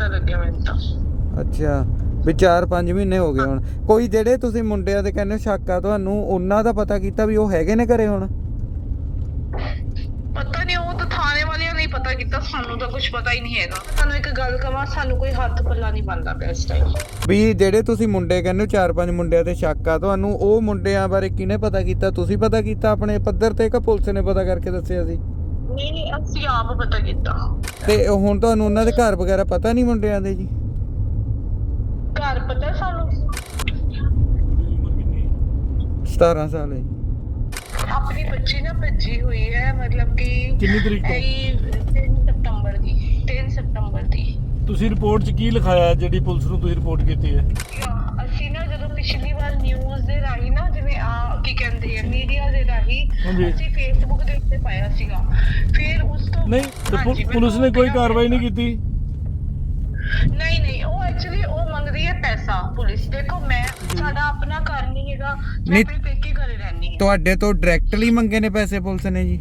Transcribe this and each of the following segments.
ਪਤਾ ਲੱਗਿਆ ਮੈਨੂੰ ਤਾਂ। ਅੱਛਾ ਵੀ 4-5 ਮਹੀਨੇ ਹੋ ਗਏ ਹੁਣ। ਕੋਈ ਜਿਹੜੇ ਤੁਸੀਂ ਮੁੰਡਿਆਂ ਦੇ ਕਹਿੰਦੇ ਹੋ ਸ਼ੱਕ ਆ ਤੁਹਾਨੂੰ ਉਹਨਾਂ ਦਾ ਪਤਾ ਕੀਤਾ ਵੀ ਉਹ ਹੈਗੇ ਨੇ ਘਰੇ ਹੁਣ? ਪਤਾ ਨਹੀਂ ਉਹ ਤਾਂ ਥਾਣੇ ਵਾਲਿਆਂ ਨੇ ਹੀ ਪਤਾ ਕੀਤਾ। ਸਾਨੂੰ ਤਾਂ ਕੁਝ ਪਤਾ ਹੀ ਨਹੀਂ ਹੈਗਾ। ਤੁਹਾਨੂੰ ਇੱਕ ਗੱਲ ਕਵਾਂ ਸਾਨੂੰ ਕੋਈ ਹੱਥ ਪੱਲਾ ਨਹੀਂ ਬੰਦਾ ਪਿਆ ਇਸ ਟਾਈਮ ਵੀ ਜਿਹੜੇ ਤੁਸੀਂ ਮੁੰਡੇ ਕਹਿੰਦੇ ਹੋ ਚਾਰ ਪੰਜ ਮੁੰਡਿਆਂ ਤੇ ਸ਼ੱਕ ਆ ਤੁਹਾਨੂੰ ਉਹ ਮੁੰਡਿਆਂ ਬਾਰੇ ਕਿਹਨੇ ਪਤਾ ਕੀਤਾ? ਤੁਸੀਂ ਪਤਾ ਕੀਤਾ ਆਪਣੇ ਪੱਧਰ ਤੇ ਕਿ ਪੁਲਿਸ ਨੇ ਪਤਾ ਕਰਕੇ ਦੱਸਿਆ ਸੀ? ਨਹੀਂ ਨਹੀਂ ਅਸੀਂ ਆਪ ਪਤਾ ਕੀਤਾ। ਤੇ ਹੁਣ ਤੁਹਾਨੂੰ ਉਹਨਾਂ ਦੇ ਘਰ ਵਗੈਰਾ ਪਤਾ ਨਹੀਂ ਮੁੰਡਿਆਂ ਦੇ ਜੀ? ਘਰ ਪਤਾ ਸਾਨੂੰ? 17 ਸਾਲ ਹੈ। ਆਪਣੀ ਬੱਚੀ ਨਾ ਭੱਜੀ ਹੋਈ ਹੈ ਮਤਲਬ ਕਿ ਕਿੰਨੀ ਤਰੀਕ ਤੋਂ? ਇਹ 3 ਸਤੰਬਰ ਦੀ 3 ਸਤੰਬਰ ਦੀ। ਤੁਸੀਂ ਰਿਪੋਰਟ 'ਚ ਕੀ ਲਿਖਾਇਆ ਜਿਹੜੀ ਪੁਲਿਸ ਨੂੰ ਤੁਸੀਂ ਰਿਪੋਰਟ ਕੀਤੀ ਹਾਂ, ਅਸੀਂ ਨਾ ਜਦੋਂ ਪਿਛਲੀ ਵਾਰ ਨਿਊਜ਼ ਦੇ ਰਾਹੀਂ ਨਾ ਜਿਵੇਂ ਆ ਕੀ ਕਹਿੰਦੇ ਆ ਮੀਡੀਆ ਦੇ ਰਾਹੀਂ ਹਾਂਜੀ। ਅਸੀਂ ਫੇਸਬੁੱਕ ਦੇ ਉੱਤੇ ਪਾਇਆ ਸੀਗਾ। ਫਿਰ ਉਸ ਤੋਂ ਨਹੀਂ ਤੇ ਪੁ- ਹਾਂਜੀ, ਪੁਲਿਸ ਨੇ ਮੈਨੂੰ ਕੋਈ ਪਹਿਲਾਂ- ਕਾਰਵਾਈ ਨਹੀਂ ਕੀਤੀ? ਨਹੀਂ ਨਹੀਂ ਉਹ ਐਕਚੁਅਲੀ ਉਹ ਮੰਗਦੀ ਹੈ ਪੈਸਾ ਪੁਲਿਸ। ਦੇਖੋ ਮੈਂ ਸਾਡਾ ਆਪਣਾ ਘਰ ਨਹੀਂ ਹੈਗਾ ਮੈਂ ਨਹੀਂ- ਆਪਣੇ ਪੇਕੇ ਘਰੇ ਰਹਿੰਦੀ ਹਾਂ। ਤੁਹਾਡੇ ਤੋਂ ਡਾਇਰੈਕਟਲੀ ਮੰਗੇ ਨੇ ਪੈਸੇ ਪੁਲਿਸ ਨੇ ਜੀ।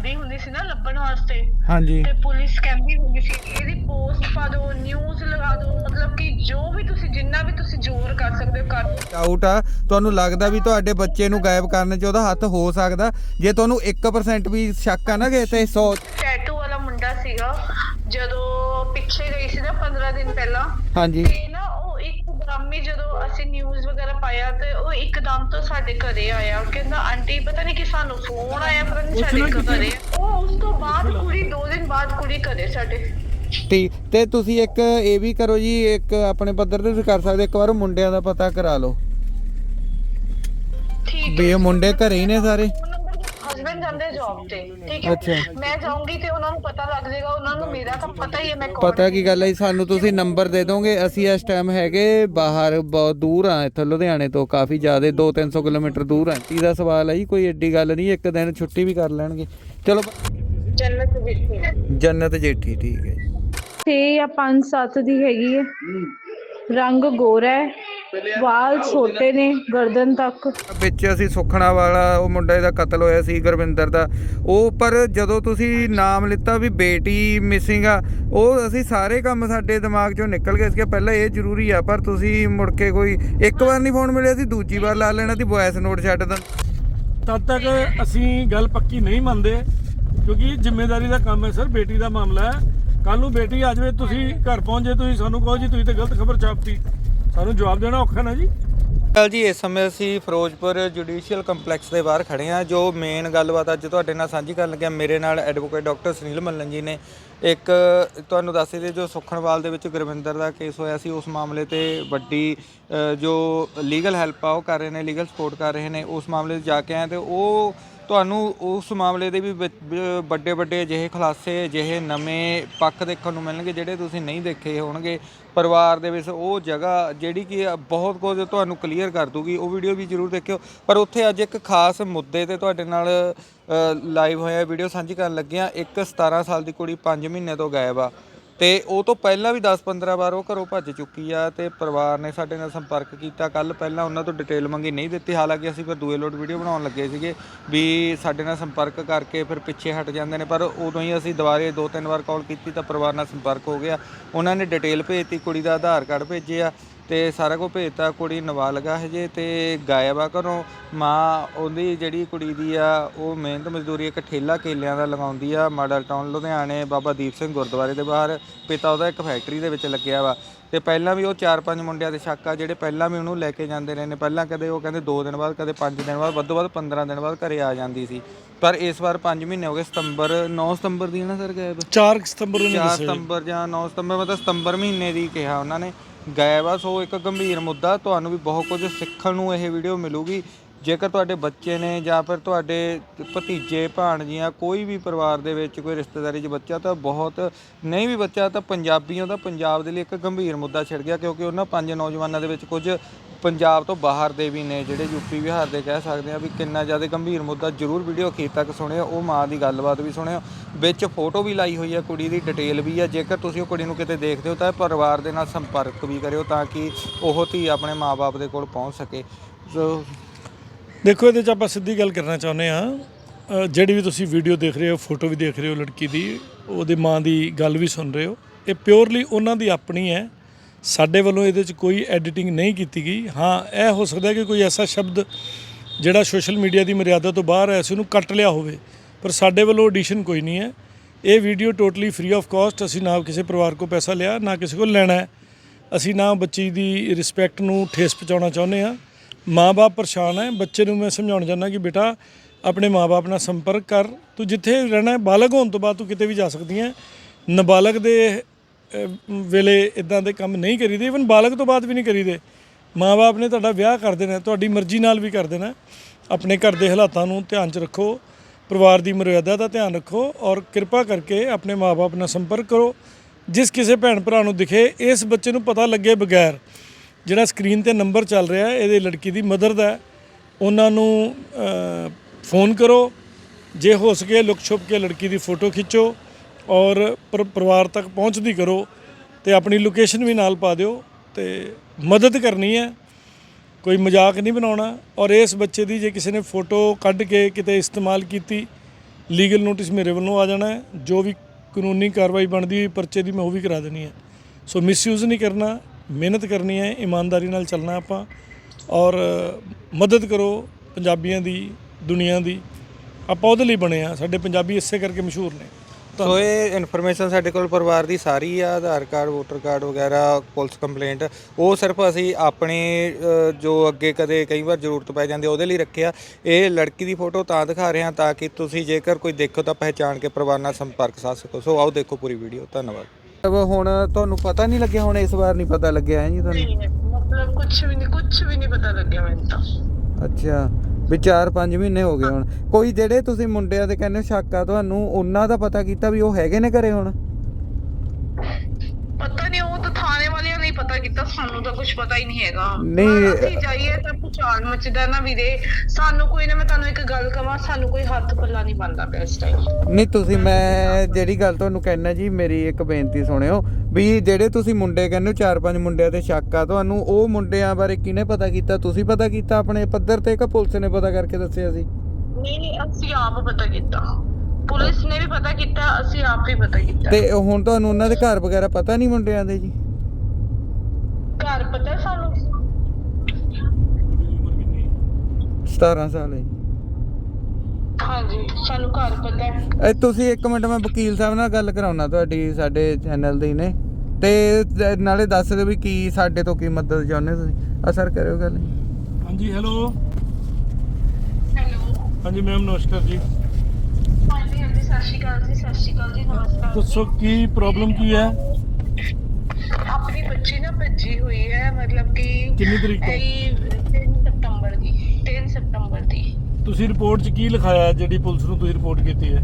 ਜਦੋਂ ਹੁੰਦੀ ਸੀ ਨਾ ਲੱਭਣ ਵਾਸਤੇ। ਹਾਂਜੀ। ਤੇ ਪੁਲਿਸ ਕਹਿੰਦੀ ਹੁੰਦੀ ਸੀ ਇਹਦੀ ਪੋਸਟ ਪਾ ਦਿਓ ਨਿਊਜ਼ ਲਗਾ ਦਿਓ ਮਤਲਬ ਕਿ ਜੋ ਵੀ ਤੁਸੀਂ ਜਿੰਨਾ ਵੀ ਤੁਸੀਂ ਜ਼ੋਰ ਕਰ ਸਕਦੇ ਹੋ ਕਰ ਦਿਓ। ਡਾਊਟ ਆ ਤੁਹਾਨੂੰ ਲੱਗਦਾ ਵੀ ਤੁਹਾਡੇ ਬੱਚੇ ਨੂੰ ਗਾਇਬ ਕਰਨ 'ਚ ਉਹਦਾ ਹੱਥ ਹੋ ਸਕਦਾ। ਜੇ ਤੁਹਾਨੂੰ 1% ਵੀ ਸ਼ੱਕ ਆ ਨਾ ਕਿ ਤੇ 100 ਟੈਟੂ ਵਾਲਾ ਮੁੰਡਾ ਸੀਗਾ ਜਦੋਂ ਪਿੱਛੇ ਗਈ ਸੀ ਨਾ 15 ਦਿਨ ਪਹਿਲਾਂ ਹਾਂਜੀ। ਤੇ ਹੀ ਜਦੋਂ ਅਸੀਂ ਨਿਊਜ਼ ਵਗੈਰਾ ਪਾਇਆ ਤੇ ਉਹ ਇੱਕਦਮ ਤੋਂ ਸਾਡੇ ਘਰੇ ਆਇਆ। ਕਹਿੰਦਾ ਆਂਟੀ ਪਤਾ ਨਹੀਂ ਕਿ ਸਾਨੂੰ ਫੋਨ ਆਇਆ ਪਤਾ ਨਹੀਂ ਸਾਡੇ ਘਰੇ। ਉਹ ਉਸ ਤੋਂ ਬਾਅਦ ਕੁੜੀ 2 ਦਿਨ ਬਾਅਦ ਕੁੜੀ ਘਰੇ ਸਾਡੇ। ਠੀਕ ਤੇ ਤੁਸੀਂ ਇੱਕ ਇਹ ਵੀ ਕਰੋ ਜੀ ਇੱਕ ਆਪਣੇ ਪੱਧਰ ਤੇ ਤੁਸੀਂ ਕਰ ਸਕਦੇ। ਇੱਕ ਵਾਰ ਮੁੰਡਿਆਂ ਦਾ ਪਤਾ ਕਰਾ ਲਓ। ਠੀਕ ਵੀ ਇਹ ਮੁੰਡੇ ਘਰੇ ਹੀ ਨੇ ਸਾਰੇ? ਹਸਬੰਡ ਜਾਂਦੇ ਜੌਬ ਤੇ ਠੀਕ ਹੈ? ਅੱਛਾ। ਮੈਂ ਜਾਊਂਗੀ ਤੇ ਉਹਨਾਂ ਨੂੰ ਪਤਾ ਲੱਗ ਜਾਏਗਾ ਉਹਨਾਂ ਨੂੰ ਮੇਰਾ ਤਾਂ ਪਤਾ ਹੀ ਹੈ ਮੈਂ ਕੌਣ ਪਤਾ ਕੀ ਗੱਲ ਹੈ ਜੀ, ਸਾਨੂੰ ਤੁਸੀਂ ਨੰਬਰ ਦੇ ਦੋਗੇ ਅਸੀਂ ਇਸ ਟਾਈਮ ਹੈਗੇ ਬਾਹਰ ਬਹੁਤ ਦੂਰ ਆ ਇੱਥੋਂ ਲੁਧਿਆਣੇ ਤੋਂ ਕਾਫੀ ਜ਼ਿਆਦਾ 2-300 ਕਿਲੋਮੀਟਰ ਦੂਰ ਆ। ਤੀ ਦਾ ਸਵਾਲ ਹੈ ਜੀ ਕੋਈ ਏਡੀ ਗੱਲ ਨਹੀਂ ਇੱਕ ਦਿਨ ਛੁੱਟੀ ਵੀ ਕਰ ਲੈਣਗੇ। ਚਲੋ ਜੰਨਤ ਵਿੱਚ ਹੈ ਜੰਨਤ ਜੇਠੀ ਠੀਕ ਹੈ ਜੀ। 6 ਜਾਂ 5 7 ਦੀ ਹੈਗੀ ਹੈ। ਰੰਗ ਗੋਰਾ ਹੈ। ਵਾਲ ਛੋਟੇ ਨੇ ਗਰਦਨ ਤੱਕ। ਵਿੱਚ ਅਸੀਂ ਸੁਖਣਾ ਵਾਲਾ ਉਹ ਮੁੰਡੇ ਦਾ ਕਤਲ ਹੋਇਆ ਸੀ ਗੁਰਵਿੰਦਰ ਦਾ। ਉਹ ਪਰ ਜਦੋਂ ਤੁਸੀਂ ਨਾਮ ਲਿੱਤਾ ਵੀ ਬੇਟੀ ਮਿਸਿੰਗ ਆ ਉਹ ਅਸੀਂ ਸਾਰੇ ਕੰਮ ਸਾਡੇ ਦਿਮਾਗ ਚੋਂ ਨਿਕਲ ਗਏ ਸੀ ਪਹਿਲਾਂ ਇਹ ਜ਼ਰੂਰੀ ਆ ਪਰ ਤੁਸੀਂ ਮੁੜ ਕੇ ਕੋਈ ਇੱਕ ਵਾਰ ਨਹੀਂ ਫੋਨ ਮਿਲਿਆ ਸੀ ਦੂਜੀ ਵਾਰ ਲਾ ਲੈਣਾ ਸੀ ਵੌਇਸ ਨੋਟ ਛੱਡ ਦਿੰ ਤਦ ਤੱਕ ਅਸੀਂ ਗੱਲ ਪੱਕੀ ਨਹੀਂ ਮੰਨਦੇ ਕਿਉਂਕਿ ਜ਼ਿੰਮੇਵਾਰੀ ਦਾ ਕੰਮ ਹੈ ਸਰ ਬੇਟੀ ਦਾ ਮਾਮਲਾ ਹੈ। ਕੱਲ ਨੂੰ ਬੇਟੀ ਆ ਜਾਵੇ ਤੁਸੀਂ ਘਰ ਪਹੁੰਚ ਤੁਸੀਂ ਸਾਨੂੰ ਕਹੋ ਜੀ ਤੁਸੀਂ ਤੇ ਗਲਤ ਖਬਰ ਛਾਪਤੀ। ਸਾਨੂੰ ਜਵਾਬ ਦੇਣਾ ਔਖਾ ਨਾ ਜੀ। ਕੱਲ ਜੀ, ਇਸ ਸਮੇਂ ਅਸੀਂ ਫਿਰੋਜ਼ਪੁਰ ਜੁਡੀਸ਼ੀਅਲ ਕੰਪਲੈਕਸ ਦੇ ਬਾਹਰ ਖੜੇ ਆ ਜੋ ਮੇਨ ਗੱਲਬਾਤ ਅੱਜ ਤੁਹਾਡੇ ਨਾਲ ਸਾਂਝੀ ਕਰਨ ਲੱਗਿਆ। ਮੇਰੇ ਨਾਲ ਐਡਵੋਕੇਟ ਡਾਕਟਰ ਸੁਨੀਲ ਮੱਲਨ ਜੀ ਨੇ। ਇੱਕ ਤੁਹਾਨੂੰ ਦੱਸ ਦੇ ਜੋ ਸੁਖਣਵਾਲ ਦੇ ਵਿੱਚ ਗੁਰਵਿੰਦਰ ਦਾ ਕੇਸ ਹੋਇਆ ਸੀ, ਉਸ ਮਾਮਲੇ ਤੇ ਵੱਡੀ ਜੋ ਲੀਗਲ ਹੈਲਪ ਆ, ਉਹ ਕਰ ਰਹੇ ਨੇ ਲੀਗਲ ਸਪੋਰਟ ਕਰ ਰਹੇ ਨੇ, ਉਸ ਮਾਮਲੇ 'ਚ ਜਾ ਕੇ ਆਏ ਤੇ ਉਹ ਤੁਹਾਨੂੰ ਉਸ ਮਾਮਲੇ ਦੇ ਵੀ ਵੱਡੇ ਵੱਡੇ ਅਜਿਹੇ ਖੁਲਾਸੇ, ਅਜਿਹੇ ਨਵੇਂ ਪੱਖ ਦੇਖਣ ਨੂੰ ਮਿਲਣਗੇ ਜਿਹੜੇ ਤੁਸੀਂ ਨਹੀਂ ਦੇਖੇ ਹੋਣਗੇ। ਪਰਿਵਾਰ ਦੇ ਵਿੱਚ ਉਹ ਜਗ੍ਹਾ ਜਿਹੜੀ ਕਿ ਬਹੁਤ ਕੁਝ ਤੁਹਾਨੂੰ ਕਲੀਅਰ ਕਰ ਦੂਗੀ, ਉਹ ਵੀਡੀਓ ਵੀ ਜਰੂਰ ਦੇਖਿਓ। ਪਰ ਉੱਥੇ ਅੱਜ ਇੱਕ ਖਾਸ ਮੁੱਦੇ ਤੇ ਤੁਹਾਡੇ ਨਾਲ ਲਾਈਵ ਹੋਇਆ ਵੀਡੀਓ ਸਾਂਝੀ ਕਰਨ ਲੱਗਿਆ, ਇੱਕ 17 ਸਾਲ ਦੀ ਕੁੜੀ 5 ਮਹੀਨੇ ਤੋਂ ਗਾਇਬ ਆ। ਤੇ ਉਹ ਤੋਂ ਪਹਿਲਾਂ ਵੀ 10-15 ਵਾਰ ਉਹ ਘਰੋਂ ਭੱਜ ਚੁੱਕੀ ਆ ਤੇ ਪਰਿਵਾਰ ਨੇ ਸਾਡੇ ਨਾਲ ਸੰਪਰਕ ਕੀਤਾ। ਕੱਲ ਪਹਿਲਾਂ ਉਹਨਾਂ ਤੋਂ ਡਿਟੇਲ ਮੰਗੀ, ਨਹੀਂ ਦਿੱਤੀ। ਹਾਲਾਂਕਿ ਅਸੀਂ ਫਿਰ ਦੂਏ ਲੋਟ ਵੀਡੀਓ ਬਣਾਉਣ ਲੱਗੇ ਸੀਗੇ ਵੀ ਸਾਡੇ ਨਾਲ ਸੰਪਰਕ ਕਰਕੇ ਫਿਰ ਪਿੱਛੇ ਹਟ ਜਾਂਦੇ ਨੇ, ਪਰ ਉਦੋਂ ਹੀ ਅਸੀਂ ਦੁਬਾਰੇ ਦੋ ਤਿੰਨ ਵਾਰ ਕਾਲ ਕੀਤੀ ਤਾਂ ਪਰਿਵਾਰ ਨਾਲ ਸੰਪਰਕ ਹੋ ਗਿਆ। ਉਹਨਾਂ ਨੇ ਡਿਟੇਲ ਭੇਜਤੀ, ਕੁੜੀ ਦਾ ਆਧਾਰ ਕਾਰਡ ਭੇਜਿਆ। ਤੇ ਸਾਰਾ ਕੁਝ ਭੇਜਤਾ ਕੁੜੀ ਨਾਬਾਲਗਾ ਹਜੇ ਤੇ ਗਾਇਬ ਆ ਘਰੋਂ। ਮਾਂ ਉਹਦੀ ਜਿਹੜੀ ਕੁੜੀ ਦੀ ਆ ਉਹ ਮਿਹਨਤ ਮਜ਼ਦੂਰੀ ਇੱਕ ਠੇਲਾ ਕੇਲਿਆਂ ਦਾ ਲਗਾਉਂਦੀ ਆ ਮਾਡਲ ਟਾਊਨ ਲੁਧਿਆਣੇ ਬਾਬਾ ਦੀਪ ਸਿੰਘ ਗੁਰਦੁਆਰੇ ਦੇ ਬਾਹਰ। ਪਿਤਾ ਉਹਦਾ ਇੱਕ ਫੈਕਟਰੀ ਦੇ ਵਿੱਚ ਲੱਗਿਆ ਵਾ। ਤੇ ਪਹਿਲਾਂ ਵੀ ਉਹ ਚਾਰ ਪੰਜ ਮੁੰਡਿਆਂ ਦੇ ਸ਼ੱਕ ਆ ਜਿਹੜੇ ਪਹਿਲਾਂ ਵੀ ਉਹਨੂੰ ਲੈ ਕੇ ਜਾਂਦੇ ਰਹੇ ਨੇ। ਪਹਿਲਾਂ ਕਦੇ ਉਹ ਕਹਿੰਦੇ 2 ਦਿਨ ਬਾਅਦ ਕਦੇ 5 ਦਿਨ ਬਾਅਦ ਵੱਧੋ ਵੱਧ 15 ਦਿਨ ਬਾਅਦ ਘਰੇ ਆ ਜਾਂਦੀ ਸੀ। ਪਰ ਇਸ ਵਾਰ 5 ਮਹੀਨੇ ਹੋ ਗਏ ਸਤੰਬਰ 9 ਸਤੰਬਰ ਦੀ ਹੈ ਨਾ ਸਰ ਗਾਇਬ? 4 ਸਤੰਬਰ ਨੂੰ 4 ਸਤੰਬਰ ਜਾਂ 9 ਸਤੰਬਰ ਮਤਲਬ ਸਤੰਬਰ ਮਹੀਨੇ ਦੀ ਕਿਹਾ ਉਹਨਾਂ ਨੇ। ਗਾਇਬ ਆ, ਸੋ ਇੱਕ ਗੰਭੀਰ ਮੁੱਦਾ ਤੁਹਾਨੂੰ ਵੀ ਬਹੁਤ ਕੁਝ ਸਿੱਖਣ ਨੂੰ ਇਹ ਵੀਡੀਓ ਮਿਲੂਗੀ। ਜੇਕਰ ਤੁਹਾਡੇ ਬੱਚੇ ਨੇ ਜਾਂ ਫਿਰ ਤੁਹਾਡੇ ਭਤੀਜੇ, ਭਾਣਜੀਆਂ, ਕੋਈ ਵੀ ਪਰਿਵਾਰ ਦੇ ਵਿੱਚ ਕੋਈ ਰਿਸ਼ਤੇਦਾਰੀ 'ਚ ਬੱਚਾ ਤਾਂ ਬਹੁਤ ਨਹੀਂ ਵੀ ਬੱਚਾ ਤਾਂ ਪੰਜਾਬੀਆਂ ਦਾ ਪੰਜਾਬ ਦੇ ਲਈ ਇੱਕ ਗੰਭੀਰ ਮੁੱਦਾ ਛਿੜ ਗਿਆ, ਕਿਉਂਕਿ ਉਹਨਾਂ ਪੰਜ ਨੌਜਵਾਨਾਂ ਦੇ ਵਿੱਚ ਕੁਝ ਪੰਜਾਬ ਤੋਂ ਬਾਹਰ ਦੇ ਵੀ ਨੇ ਜਿਹੜੇ ਯੂਪੀ ਬਿਹਾਰ ਦੇ ਕਹਿ ਸਕਦੇ ਆ ਵੀ ਕਿੰਨਾ ਜ਼ਿਆਦਾ ਗੰਭੀਰ ਮੁੱਦਾ ਜਰੂਰ ਵੀਡੀਓ ਅਖੀਰ ਤੱਕ ਸੁਣਿਓ, ਉਹ ਮਾਂ ਦੀ ਗੱਲਬਾਤ ਵੀ ਸੁਣਿਓ। ਵਿੱਚ ਫੋਟੋ ਵੀ ਲਾਈ ਹੋਈ ਆ ਕੁੜੀ ਦੀ, ਡਿਟੇਲ ਵੀ ਆ। ਜੇਕਰ ਤੁਸੀਂ ਉਹ ਕੁੜੀ ਨੂੰ ਕਿਤੇ ਦੇਖਦੇ ਹੋ ਤਾਂ ਪਰਿਵਾਰ ਦੇ ਨਾਲ ਸੰਪਰਕ ਵੀ ਕਰਿਓ ਤਾਂ ਕਿ ਉਹ ਧੀ ਆਪਣੇ ਮਾਪੇ ਦੇ ਕੋਲ ਪਹੁੰਚ ਸਕੇ। ਸੋ ਦੇਖੋ, ਇਹਦੇ 'ਚ ਆਪਾਂ ਸਿੱਧੀ ਗੱਲ ਕਰਨਾ ਚਾਹੁੰਦੇ ਆ ਜਿਹੜੀ ਵੀ ਤੁਸੀਂ ਵੀਡੀਓ ਦੇਖ ਰਹੇ ਹੋ, ਫੋਟੋ ਵੀ ਦੇਖ ਰਹੇ ਹੋ ਲੜਕੀ ਦੀ, ਉਹਦੀ ਮਾਂ ਦੀ ਗੱਲ ਵੀ ਸੁਣ ਰਹੇ ਹੋ। ਇਹ ਪਿਓਰਲੀ ਉਹਨਾਂ ਦੀ ਆਪਣੀ ਹੈ। ਸਾਡੇ ਵੱਲੋਂ ਇਹਦੇ 'ਚ ਕੋਈ ਐਡੀਟਿੰਗ ਨਹੀਂ ਕੀਤੀ ਗਈ। ਹਾਂ, ਇਹ ਹੋ ਸਕਦਾ ਕਿ ਕੋਈ ਐਸਾ ਸ਼ਬਦ ਜਿਹੜਾ ਸੋਸ਼ਲ ਮੀਡੀਆ ਦੀ ਮਰਿਆਦਾ ਤੋਂ ਬਾਹਰ ਹੈ, ਅਸੀਂ ਉਹਨੂੰ ਕੱਟ ਲਿਆ ਹੋਵੇ। ਪਰ ਸਾਡੇ ਵੱਲੋਂ ਐਡੀਸ਼ਨ ਕੋਈ ਨਹੀਂ ਹੈ। ਇਹ video totally free of cost ਅਸੀਂ ਨਾ ਕਿਸੇ ਪਰਿਵਾਰ ਕੋ ਪੈਸਾ ਲਿਆ, ਨਾ ਕਿਸੇ ਕੋਲ ਲੈਣਾ ਹੈ। ਅਸੀਂ ਨਾ ਬੱਚੀ ਦੀ ਰਿਸਪੈਕਟ ਨੂੰ ਠੇਸ ਪਹੁੰਚਾਉਣਾ ਚਾਹੁੰਦੇ ਆ ਮਾਪੇ ਪਰੇਸ਼ਾਨ ਹੈ। ਬੱਚੇ ਨੂੰ ਮੈਂ ਸਮਝਾਉਣਾ ਚਾਹੁੰਦਾ ਕਿ ਬੇਟਾ, ਆਪਣੇ ਮਾਪੇ ਨਾਲ ਸੰਪਰਕ ਕਰ। ਤੂੰ ਜਿੱਥੇ ਰਹਿਣਾ ਹੈ, ਬਾਲਗ ਹੋਣ ਤੋਂ ਬਾਅਦ ਤੂੰ ਕਿਤੇ ਵੀ ਜਾ ਸਕਦੀ ਹੈ। ਨਾਬਾਲਗ ਦੇ ਵੇਲੇ ਇਦਾਂ ਦੇ ਕੰਮ ਨਹੀਂ ਕਰੀਦੇ ਇਵਨ ਬਾਲਗ ਤੋਂ ਬਾਅਦ ਵੀ ਨਹੀਂ ਕਰੀਦੇ। ਮਾਪੇ ਨੇ ਤੁਹਾਡਾ ਵਿਆਹ ਕਰ ਦੇਣਾ, ਤੁਹਾਡੀ ਮਰਜ਼ੀ ਨਾਲ ਵੀ ਕਰ ਦੇਣਾ। ਆਪਣੇ ਘਰ ਦੇ ਹਾਲਾਤਾਂ ਨੂੰ ਧਿਆਨ 'ਚ ਰੱਖੋ, ਪਰਿਵਾਰ ਦੀ ਮਰਿਆਦਾ ਦਾ ਧਿਆਨ ਰੱਖੋ ਔਰ ਕਿਰਪਾ ਕਰਕੇ ਆਪਣੇ ਮਾਪੇ ਨਾਲ ਸੰਪਰਕ ਕਰੋ। ਜਿਸ ਕਿਸੇ ਭੈਣ ਭਰਾ ਨੂੰ ਦਿਖੇ, ਇਸ ਬੱਚੇ ਨੂੰ ਪਤਾ ਲੱਗੇ ਬਗੈਰ। ਜਿਹੜਾ ਸਕਰੀਨ ਤੇ ਨੰਬਰ ਚੱਲ ਰਿਹਾ ਹੈ ਇਹਦੇ ਲੜਕੀ ਦੀ ਮਦਰ ਦਾ ਉਹਨਾਂ ਨੂੰ ਫੋਨ ਕਰੋ। ਜੇ ਹੋ ਸਕੇ ਲੁਕ ਛੁਪ ਕੇ ਲੜਕੀ ਦੀ ਫੋਟੋ ਖਿੱਚੋ। ਔਰ ਪਰਿਵਾਰ ਤੱਕ ਪਹੁੰਚਦੀ ਕਰੋ ਤੇ ਆਪਣੀ ਲੋਕੇਸ਼ਨ ਵੀ ਨਾਲ ਪਾ ਦਿਓ ਤੇ ਮਦਦ ਕਰਨੀ ਹੈ। ਕੋਈ ਮਜ਼ਾਕ ਨਹੀਂ ਬਣਾਉਣਾ ਔਰ ਇਸ ਬੱਚੇ ਦੀ ਜੇ ਕਿਸੇ ਨੇ ਫੋਟੋ ਕੱਢ ਕੇ ਕਿਤੇ ਇਸਤੇਮਾਲ ਕੀਤੀ ਲੀਗਲ ਨੋਟਿਸ ਮੇਰੇ ਵੱਲੋਂ ਆ ਜਾਣਾ ਹੈ। ਜੋ ਵੀ ਕਾਨੂੰਨੀ ਕਾਰਵਾਈ ਬਣਦੀ ਹੋਈ ਪਰਚੇ ਦੀ ਮੈਂ ਉਹ ਵੀ ਕਰਾ ਦੇਣੀ ਹੈ। ਸੋ ਮਿਸਯੂਜ਼ ਨਹੀਂ ਕਰਨਾ, ਮਿਹਨਤ ਕਰਨੀ ਹੈ, ਇਮਾਨਦਾਰੀ ਨਾਲ ਚੱਲਣਾ ਆਪਾਂ ਔਰ ਮਦਦ ਕਰੋ ਪੰਜਾਬੀਆਂ ਦੀ, ਦੁਨੀਆ ਦੀ। ਆਪਾਂ ਉਹਦੇ ਲਈ ਬਣੇ ਆ ਸਾਡੇ ਪੰਜਾਬੀ ਇਸੇ ਕਰਕੇ ਮਸ਼ਹੂਰ ਨੇ। ਸੋ ਇਹ ਇਨਫੋਰਮੇਸ਼ਨ ਸਾਡੇ ਕੋਲ ਪਰਿਵਾਰ ਦੀ ਸਾਰੀ ਆ ਆਧਾਰ ਕਾਰਡ ਵੋਟਰ ਕਾਰਡ ਵਗੈਰਾ ਪੁਲਿਸ ਕੰਪਲੇਂਟ ਉਹ ਸਿਰਫ ਅਸੀਂ ਆਪਣੇ ਅ, ਜੋ ਅੱਗੇ ਕਦੇ ਕਈ ਵਾਰ ਜ਼ਰੂਰਤ ਪੈ ਜਾਂਦੀ ਉਹਦੇ ਲਈ ਰੱਖਿਆ। ਇਹ ਲੜਕੀ ਦੀ ਫੋਟੋ ਤਾਂ ਦਿਖਾ ਰਹੇ ਹਾਂ ਤਾਂ ਕਿ ਤੁਸੀਂ ਜੇਕਰ ਕੋਈ ਦੇਖੋ ਤਾਂ ਪਹਿਚਾਣ ਕੇ ਪਰਿਵਾਰ ਨਾਲ ਸੰਪਰਕ ਸਾਧ ਸਕੋ। ਸੋ ਆਓ ਦੇਖੋ ਪੂਰੀ ਵੀਡੀਓ। ਧੰਨਵਾਦ। ਹੁਣ ਤੁਹਾਨੂੰ ਪਤਾ ਨਹੀਂ ਲੱਗਿਆ ਹੁਣ ਇਸ ਵਾਰ ਨਹੀਂ ਪਤਾ ਲੱਗਿਆ ਹੈ ਜੀ ਤੁਹਾਨੂੰ? ਨਹੀਂ ਮਤਲਬ ਕੁਝ ਵੀ ਨਹੀਂ ਕੁਝ ਵੀ ਨਹੀਂ ਪਤਾ ਲੱਗਿਆ ਮੈਨੂੰ ਤਾਂ। ਅੱਛਾ ਵੀ 4-5 ਮਹੀਨੇ ਹੋ ਗਏ ਹੁਣ। ਕੋਈ ਜਿਹੜੇ ਤੁਸੀਂ ਮੁੰਡਿਆਂ ਦੇ ਕਹਿੰਦੇ ਹੋ ਸ਼ੱਕ ਆ ਤੁਹਾਨੂੰ ਉਹਨਾਂ ਦਾ ਪਤਾ ਕੀਤਾ ਵੀ ਉਹ ਹੈਗੇ ਨੇ ਘਰੇ ਹੁਣ ਪਤਾ ਨਹੀਂ ਉਹ ਤਾਂ ਥਾਣੇ ਵਾਲਿਆਂ ਨੇ ਹੀ ਪਤਾ ਕੀਤਾ ਸਾਨੂੰ ਤਾਂ ਕੁਝ ਪਤਾ ਹੀ ਨਹੀਂ ਹੈਗਾ। ਨਹੀਂ, ਅਸੀਂ ਜਾਈਏ ਤਾਂ ਪੁਚਾਲ ਮਚਦਾ ਨਾ ਵੀਰੇ। ਸਾਨੂੰ ਕੋਈ ਨਾ ਮੈਂ ਤੁਹਾਨੂੰ ਇੱਕ ਗੱਲ ਕਵਾਂ ਸਾਨੂੰ ਕੋਈ ਹੱਥ ਪੱਲਾ ਨਹੀਂ ਬੰਦਾ ਪਿਆ ਇਸ ਟਾਈਮ ਨਹੀਂ ਤੁਸੀਂ ਮੈਂ ਜਿਹੜੀ ਗੱਲ ਤੁਹਾਨੂੰ ਕਹਿਣਾ ਜੀ ਮੇਰੀ ਇੱਕ ਬੇਨਤੀ ਸੁਣਿਓ ਵੀ ਜਿਹੜੇ ਤੁਸੀਂ ਮੁੰਡੇ ਕਹਿੰਦੇ ਹੋ ਚਾਰ ਪੰਜ ਮੁੰਡਿਆਂ ਤੇ ਸ਼ੱਕ ਆ ਤੁਹਾਨੂੰ ਉਹ ਮੁੰਡਿਆਂ ਬਾਰੇ ਕਿਹਨੇ ਪਤਾ ਕੀਤਾ? ਤੁਸੀਂ ਪਤਾ ਕੀਤਾ ਆਪਣੇ ਪੱਧਰ ਤੇ ਕਿ ਪੁਲਿਸ ਨੇ ਪਤਾ ਕਰਕੇ ਦੱਸਿਆ ਸੀ? ਨਹੀਂ ਨਹੀਂ ਅਸੀਂ ਆਪ ਪਤਾ ਕੀਤਾ। ਪੁਲਿਸ ਨੇ ਵੀ ਪਤਾ ਕੀਤਾ ਅਸੀਂ ਆਪ ਵੀ ਪਤਾ ਕੀਤਾ। ਤੇ ਹੁਣ ਤੁਹਾਨੂੰ ਉਹਨਾਂ ਦੇ ਘਰ ਵਗੈਰਾ ਪਤਾ ਨਹੀਂ ਮੁੰਡਿਆਂ ਦੇ ਜੀ? ਘਰ ਪਤਾ ਸਾਨੂੰ? 17 ਸਾਲ ਹੈ ਹਾਂਜੀ ਸਾਨੂੰ ਘਰ ਪਤਾ ਹੈ। ਇਹ ਤੁਸੀਂ ਇੱਕ ਮਿੰਟ ਮੈਂ ਵਕੀਲ ਸਾਹਿਬ ਨਾਲ ਗੱਲ ਕਰਾਉਣਾ ਤੁਹਾਡੀ ਸਾਡੇ ਚੈਨਲ ਦੇ ਨੇ। ਤੇ ਤ- ਨਾਲੇ ਦੱਸ ਦਿਓ ਵੀ ਕੀ ਸਾਡੇ ਤੋਂ ਕੀ ਮਦਦ ਚਾਹੁੰਦੇ ਤੁਸੀਂ। ਅਸਰ ਕਰਿਓ ਗੱਲ। ਹਾਂਜੀ ਹੈਲੋ ਹੈਲੋ। ਹਾਂਜੀ ਮੈਮ ਨਮਸਕਾਰ ਜੀ। ਹਾਂਜੀ ਹਾਂਜੀ ਸਤਿ ਸ਼੍ਰੀ ਅਕਾਲ ਜੀ ਸਤਿ ਸ਼੍ਰੀ ਅਕਾਲ ਜੀ ਨਮਸਕਾਰ। ਦੱਸੋ ਕੀ ਪ੍ਰੋਬਲਮ ਕੀ ਹੈ? ਆਪਣੀ ਬੱਚੀ ਨਾ ਭੱਜੀ ਹੋਈ ਹੈ ਮਤਲਬ ਕਿ ਕਿੰਨੀ ਤਰੀਕ ਤੋਂ? ਇਹ 3 ਸਤੰਬਰ ਦੀ 3 ਸਤੰਬਰ ਦੀ। ਤੁਸੀਂ ਰਿਪੋਰਟ 'ਚ ਕੀ ਲਿਖਾਇਆ ਹੈ ਜਿਹੜੀ ਪੁਲਿਸ ਨੂੰ ਤੁਸੀਂ ਰਿਪੋਰਟ ਕੀਤੀ ਹੈ?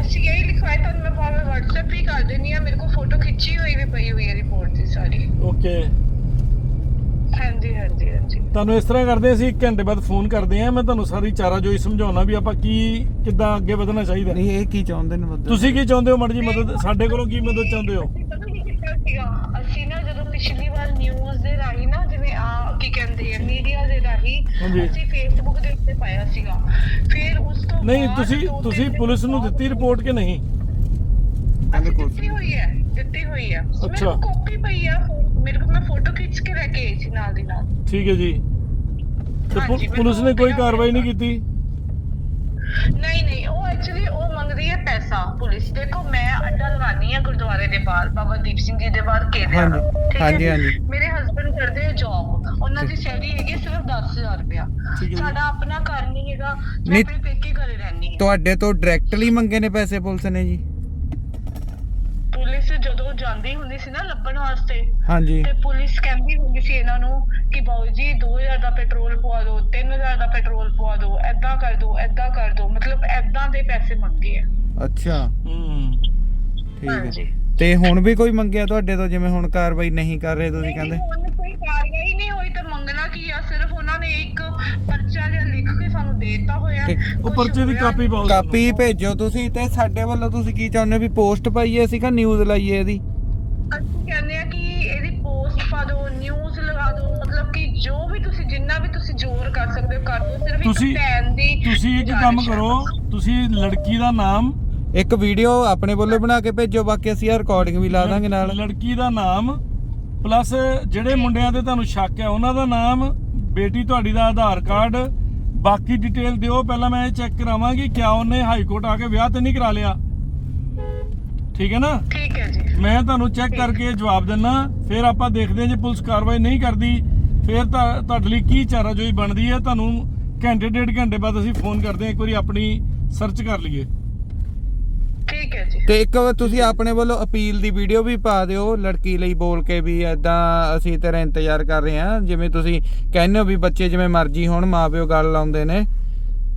ਅਸੀਂ ਇਹ ਲਿਖਵਾਇਆ ਤੁਹਾਨੂੰ ਮੈਂ ਭਾਵੇਂ WhatsApp ਵੀ ਕਰ ਦਿੰਨੀ ਆ ਮੇਰੇ ਕੋਲ ਫੋਟੋ ਖਿੱਚੀ ਹੋਈ ਵੀ ਪਈ ਹੋਈ ਹੈ ਰਿਪੋਰਟ ਦੀ ਸਾਰੀ। ਓਕੇ ਹਾਂਜੀ ਹਾਂਜੀ ਹਾਂਜੀ। ਤੁਹਾਨੂੰ ਇਸ ਤਰ੍ਹਾਂ ਕਰਦੇ ਅਸੀਂ 1 ਘੰਟੇ ਬਾਅਦ ਫੋਨ ਕਰਦੇ ਆ ਮੈਂ ਤੁਹਾਨੂੰ ਸਾਰੀ ਚਾਰਾ ਜੋਈ ਸਮਝਾਉਣਾ ਵੀ ਆਪਾਂ ਕੀ ਕਿੱਦਾਂ ਅੱਗੇ ਵਧਣਾ ਚਾਹੀਦਾ। ਨਹੀਂ ਇਹ ਕੀ ਚਾਹੁੰਦੇ ਨੇ ਮਦਦ ਤੁਸੀਂ ਕੀ ਚਾਹੁੰਦੇ ਹੋ ਮਰਜ਼ੀ ਮਦਦ ਸਾਡੇ ਕੋਲੋਂ ਕੀ ਮਦਦ ਚਾਹੁੰਦੇ ਹੋ? ਅਸੀਂ ਪਤਾ ਕੀ ਕੀਤਾ ਸੀਗਾ। ਅਸੀਂ ਨਾ ਜਦੋਂ ਪਿਛਲੀ ਵਾਰ ਨਿਊਜ਼ ਦੇ ਰਾਹੀਂ ਨਾ ਜਿਵੇਂ ਆ ਕੀ ਕਹਿੰਦੇ ਆ ਮੀਡੀਆ ਦੇ ਰਾਹੀਂ ਹਾਂਜੀ। ਅਸੀਂ ਫੇਸਬੁੱਕ ਦੇ ਉੱਤੇ ਪਾਇਆ ਸੀਗਾ। ਫਿਰ ਉਸ ਤੋਂ ਨਹੀਂ ਬਾਅਦ ਤੁਸੀਂ ਦੋ ਤੁਸੀਂ ਤਿੰਨ ਪੁਲਿਸ ਨੂੰ ਦਿੱਤੀ ਰਿਪੋਰਟ ਕਿ ਨਹੀਂ? ਅਸੀਂ ਦਿੱਤੀ ਹੋਈ ਹੈ ਦਿੱਤੀ ਹੋਈ ਹੈ। ਮੇਰੇ ਅੱਛਾ। ਕੋਲ ਕਾਪੀ ਪਈ ਆ ਫੋ- ਮੇਰੇ ਕੋਲ ਮੈਂ ਫੋਟੋ ਖਿੱਚ ਕੇ ਲੈ ਕੇ ਆਈ ਸੀ ਨਾਲ ਦੀ ਨਾਲ। ਠੀਕ ਹੈ ਜੀ। ਤੇ ਪੁ- ਹਾਂਜੀ, ਪੁਲਿਸ ਨੇ ਕੋਈ ਕਾਰਵਾਈ ਨਹੀਂ ਕੀਤੀ? ਨਹੀਂ ਨਹੀਂ ਉਹ ਐਕਚੁਅਲੀ ਉਹ ਮੰਗਦੀ ਹੈ ਪੈਸਾ ਪੁਲਿਸ। ਦੇਖੋ ਮੈਂ ਅੱਡਾ ਲਗਾਨੀ ਆ ਗੁਰਦੁਆਰੇ ਦੇ ਬਾਹਰ ਬਾਬਾ ਦੀਪ ਸਿੰਘ ਜੀ ਦੇ ਬਾਹਰ ਕੇਦੇ ਹਾਂਜੀ, ਹਾਂਜੀ, ਹਾਂਜੀ। ਮੇਰੇ ਹਸਬੰਡ ਕਰਦੇ ਆ ਜੌਬ ਉਹਨਾਂ ਦੀ ਸੈਲਰੀ ਹੈਗੀ ਹੈ ਸਿਰਫ 10000 ਰੁਪਇਆ। ਠੀਕ ਹੈ ਜੀ। ਸਾਡਾ ਆਪਣਾ ਘਰ ਨਹੀਂ ਹੈਗਾ ਮੈਂ ਨਹੀਂ- ਆਪਣੇ ਪੇਕੇ ਘਰੇ ਰਹਿਣੀ ਹੈ। ਤੁਹਾਡੇ ਤੋਂ ਡਾਇਰੈਕਟਲੀ ਮੰਗੇ ਨੇ ਪੈਸੇ ਪੁਲਿਸ ਨੇ ਜੀ? ਜਦੋਂ ਜਾਂਦੀ ਹੁੰਦੀ ਸੀ ਨਾ ਲੱਭਣ ਵਾਸਤੇ ਹਾਂਜੀ। ਤੇ ਪੁਲਿਸ ਕਹਿੰਦੀ ਹੁੰਦੀ ਸੀ ਇਹਨਾਂ ਨੂੰ ਕਿ ਬਾਊ ਜੀ 2000 ਦਾ ਪੈਟਰੋਲ ਪਵਾ ਦਿਓ 3000 ਦਾ ਪੈਟਰੋਲ ਪਵਾ ਦਿਓ ਐਦਾਂ ਕਰ ਦਿਓ ਐਦਾਂ ਕਰ ਦਿਓ ਮਤਲਬ ਐਦਾਂ ਦੇ ਪੈਸੇ ਮੰਗਦੇ ਆ। ਅੱਛਾ। ਹੂੰ। ਠੀਕ ਹੈ। ਹਾਂਜੀ। ਤੇ ਹੁਣ ਵੀ ਕੋਈ ਮੰਗਿਆ ਤੁਹਾਡੇ ਤੋਂ ਜਿਵੇਂ ਹੁਣ ਕਾਰਵਾਈ ਨਹੀਂ ਕਰ ਰਹੇ ਤੁਸੀਂ ਕਹਿੰਦੇ ਹੁਣ ਕੋਈ ਕਾਰਵਾਈ ਨਹੀਂ ਹੋਈ ਤਾਂ ਮੰਗਣਾ ਕੀ ਆ ਸਿਰਫ ਉਹਨਾਂ ਨੇ ਇੱਕ ਪਰਚਾ ਜਿਹਾ ਲਿਖ ਕੇ ਸਾਨੂੰ ਦੇ ਦਿੱਤਾ ਹੋਇਆ ਠੀਕ। ਉਹ ਕੁਛ ਪਰਚੇ ਦੀ ਹੋਇਆ ਕਾਪੀ ਪਾਓ ਕਾਪੀ ਭੇਜੋ ਤੁਸੀਂ ਤੇ ਸਾਡੇ ਵੱਲੋਂ ਤੁਸੀਂ ਕੀ ਚਾਹੁੰਦੇ ਹੋ ਵੀ ਪੋਸਟ ਪਾਈਏ ਅਸੀਂ ਕਾ ਨਿਊਜ਼ ਲਾਈਏ ਇਹਦੀ ਅਸੀਂ ਕਹਿੰਦੇ ਆ ਕਿ ਇਹਦੀ ਪੋਸਟ ਪਾ ਦਿਓ ਨਿਊਜ਼ ਲਗਾ ਦਿਓ ਮਤਲਬ ਕਿ ਜੋ ਵੀ ਤੁਸੀਂ ਜਿੰਨਾ ਵੀ ਤੁਸੀਂ ਜ਼ੋਰ ਕਰ ਸਕਦੇ ਹੋ ਕਰ ਦਿਓ ਸਿਰਫ ਇੱਕ ਤੁਸੀਂ- ਭੈਣ ਦੀ ਤੁਸੀਂ ਇੱਕ ਕੰਮ ਗੁਜ਼ਾਰਿਸ਼। ਕਰੋ ਤੁਸੀਂ ਲੜਕੀ ਦਾ ਨਾਮ ਇੱਕ ਵੀਡੀਓ ਆਪਣੇ ਵੱਲੋਂ ਬਣਾ ਕੇ ਭੇਜੋ ਬਾਕੀ ਅਸੀਂ ਆ ਰਿਕਾਰਡਿੰਗ ਵੀ ਲਾ ਦਾਂਗੇ ਨਾਲ। ਲੜਕੀ ਦਾ ਨਾਮ ਪਲੱਸ ਜਿਹੜੇ ਮੁੰਡਿਆਂ ਤੇ ਤੁਹਾਨੂੰ ਸ਼ੱਕ ਹੈ ਉਹਨਾਂ ਦਾ ਨਾਮ ਬੇਟੀ ਤੁਹਾਡੀ ਦਾ ਆਧਾਰ ਕਾਰਡ ਬਾਕੀ ਡਿਟੇਲ ਦਿਓ। ਪਹਿਲਾਂ ਮੈਂ ਇਹ ਚੈੱਕ ਕਰਾਵਾਂਗੀ ਕਿਆ ਉਹਨੇ ਹਾਈ ਕੋਰਟ ਆ ਕੇ ਵਿਆਹ ਤੇ ਨਹੀਂ ਕਰਾ ਲਿਆ। ਠੀਕ ਹੈ ਨਾ? ਠੀਕ ਹੈ ਜੀ। ਮੈਂ ਤੁਹਾਨੂੰ ਚੈੱਕ ਕਰਕੇ ਜਵਾਬ ਦਿੰਨਾ। ਫਿਰ ਆਪਾਂ ਦੇਖਦੇ ਹਾਂ ਜੇ ਪੁਲਿਸ ਕਾਰਵਾਈ ਨਹੀਂ ਕਰਦੀ ਫਿਰ ਤਾਂ ਤੁਹਾਡੇ ਲਈ ਕੀ ਚਾਰਾਜੋਈ ਬਣਦੀ ਹੈ? ਤੁਹਾਨੂੰ ਘੰਟੇ ਡੇਢ ਘੰਟੇ ਬਾਅਦ ਅਸੀਂ ਫੋਨ ਕਰਦੇ ਹਾਂ ਇੱਕ ਵਾਰੀ ਆਪਣੀ ਸਰਚ ਕਰ ਲਈਏ। ਠੀਕ ਹੈ ਜੀ। ਤੇ ਇੱਕ ਤੁਸੀਂ ਆਪਣੇ ਵੱਲੋਂ ਅਪੀਲ ਦੀ ਵੀਡੀਓ ਵੀ ਪਾ ਦਿਓ ਲੜਕੀ ਲਈ ਬੋਲ ਕੇ ਵੀ ਐਦਾਂ ਅਸੀਂ ਤੇਰਾ ਇੰਤਜ਼ਾਰ ਕਰ ਰਹੇ ਹਾਂ ਜਿਵੇਂ ਤੁਸੀਂ ਕਹਿੰਦੇ ਹੋ ਵੀ ਬੱਚੇ ਜਿਵੇਂ ਮਰਜ਼ੀ ਹੋਣ ਮਾਪਿਓ ਗੱਲ ਲਾਉਂਦੇ ਨੇ।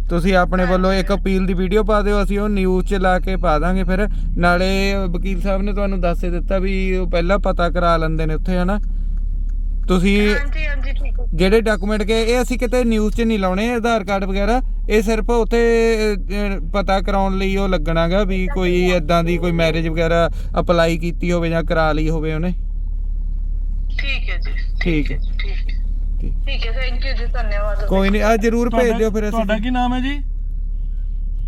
ਤੁਸੀਂ ਆਪਣੇ ਵੱਲੋਂ ਇੱਕ ਅਪੀਲ ਦੀ ਵੀਡੀਓ ਪਾ ਦਿਓ ਅਸੀਂ ਉਹ ਨਿਊਜ਼ 'ਚ ਲਾ ਕੇ ਪਾ ਦਾਂਗੇ ਫਿਰ। ਨਾਲੇ ਵਕੀਲ ਸਾਹਿਬ ਨੇ ਤੁਹਾਨੂੰ ਦੱਸ ਦਿੱਤਾ ਵੀ ਉਹ ਪਹਿਲਾਂ ਪਤਾ ਕਰਾ ਲੈਂਦੇ ਨੇ ਉੱਥੇ ਹਨਾ? ਤੁਸੀਂ ਹਾਂਜੀ ਹਾਂਜੀ ਠੀਕ ਹੈ। ਜਿਹੜੇ ਡਾਕੂਮੈਂਟ ਕੇ ਇਹ ਅਸੀਂ ਕਿਤੇ ਨਿਊਜ਼ 'ਚ ਨਹੀਂ ਲਾਉਣੇ ਆਧਾਰ ਕਾਰਡ ਵਗੈਰਾ ਇਹ ਸਿਰਫ ਉੱਥੇ ਅਹ, ਪਤਾ ਕਰਾਉਣ ਲਈ ਉਹ ਲੱਗਣਾਗਾ ਵੀ ਕੋਈ ਇਦਾਂ ਦੀ ਕੋਈ ਮੈਰਿਜ ਵਗੈਰਾ ਅਪਲਾਈ ਕੀਤੀ ਹੋਵੇ ਜਾਂ ਕਰਾ ਲਈ ਹੋਵੇ ਉਹਨੇ? ਠੀਕ ਹੈ ਜੀ ਠੀਕ ਹੈ ਠੀਕ ਹੈ। ਠੀਕ। ਠੀਕ ਹੈ ਥੈਂਕ ਯੂ ਜੀ ਧੰਨਵਾਦ। ਕੋਈ ਨਹੀਂ ਆ ਜਰੂਰ ਭੇਜ ਦਿਓ ਫਿਰ ਤੁਹਾਡਾ ਅਸੀਂ ਕੀ ਨਾਮ ਹੈ ਜੀ?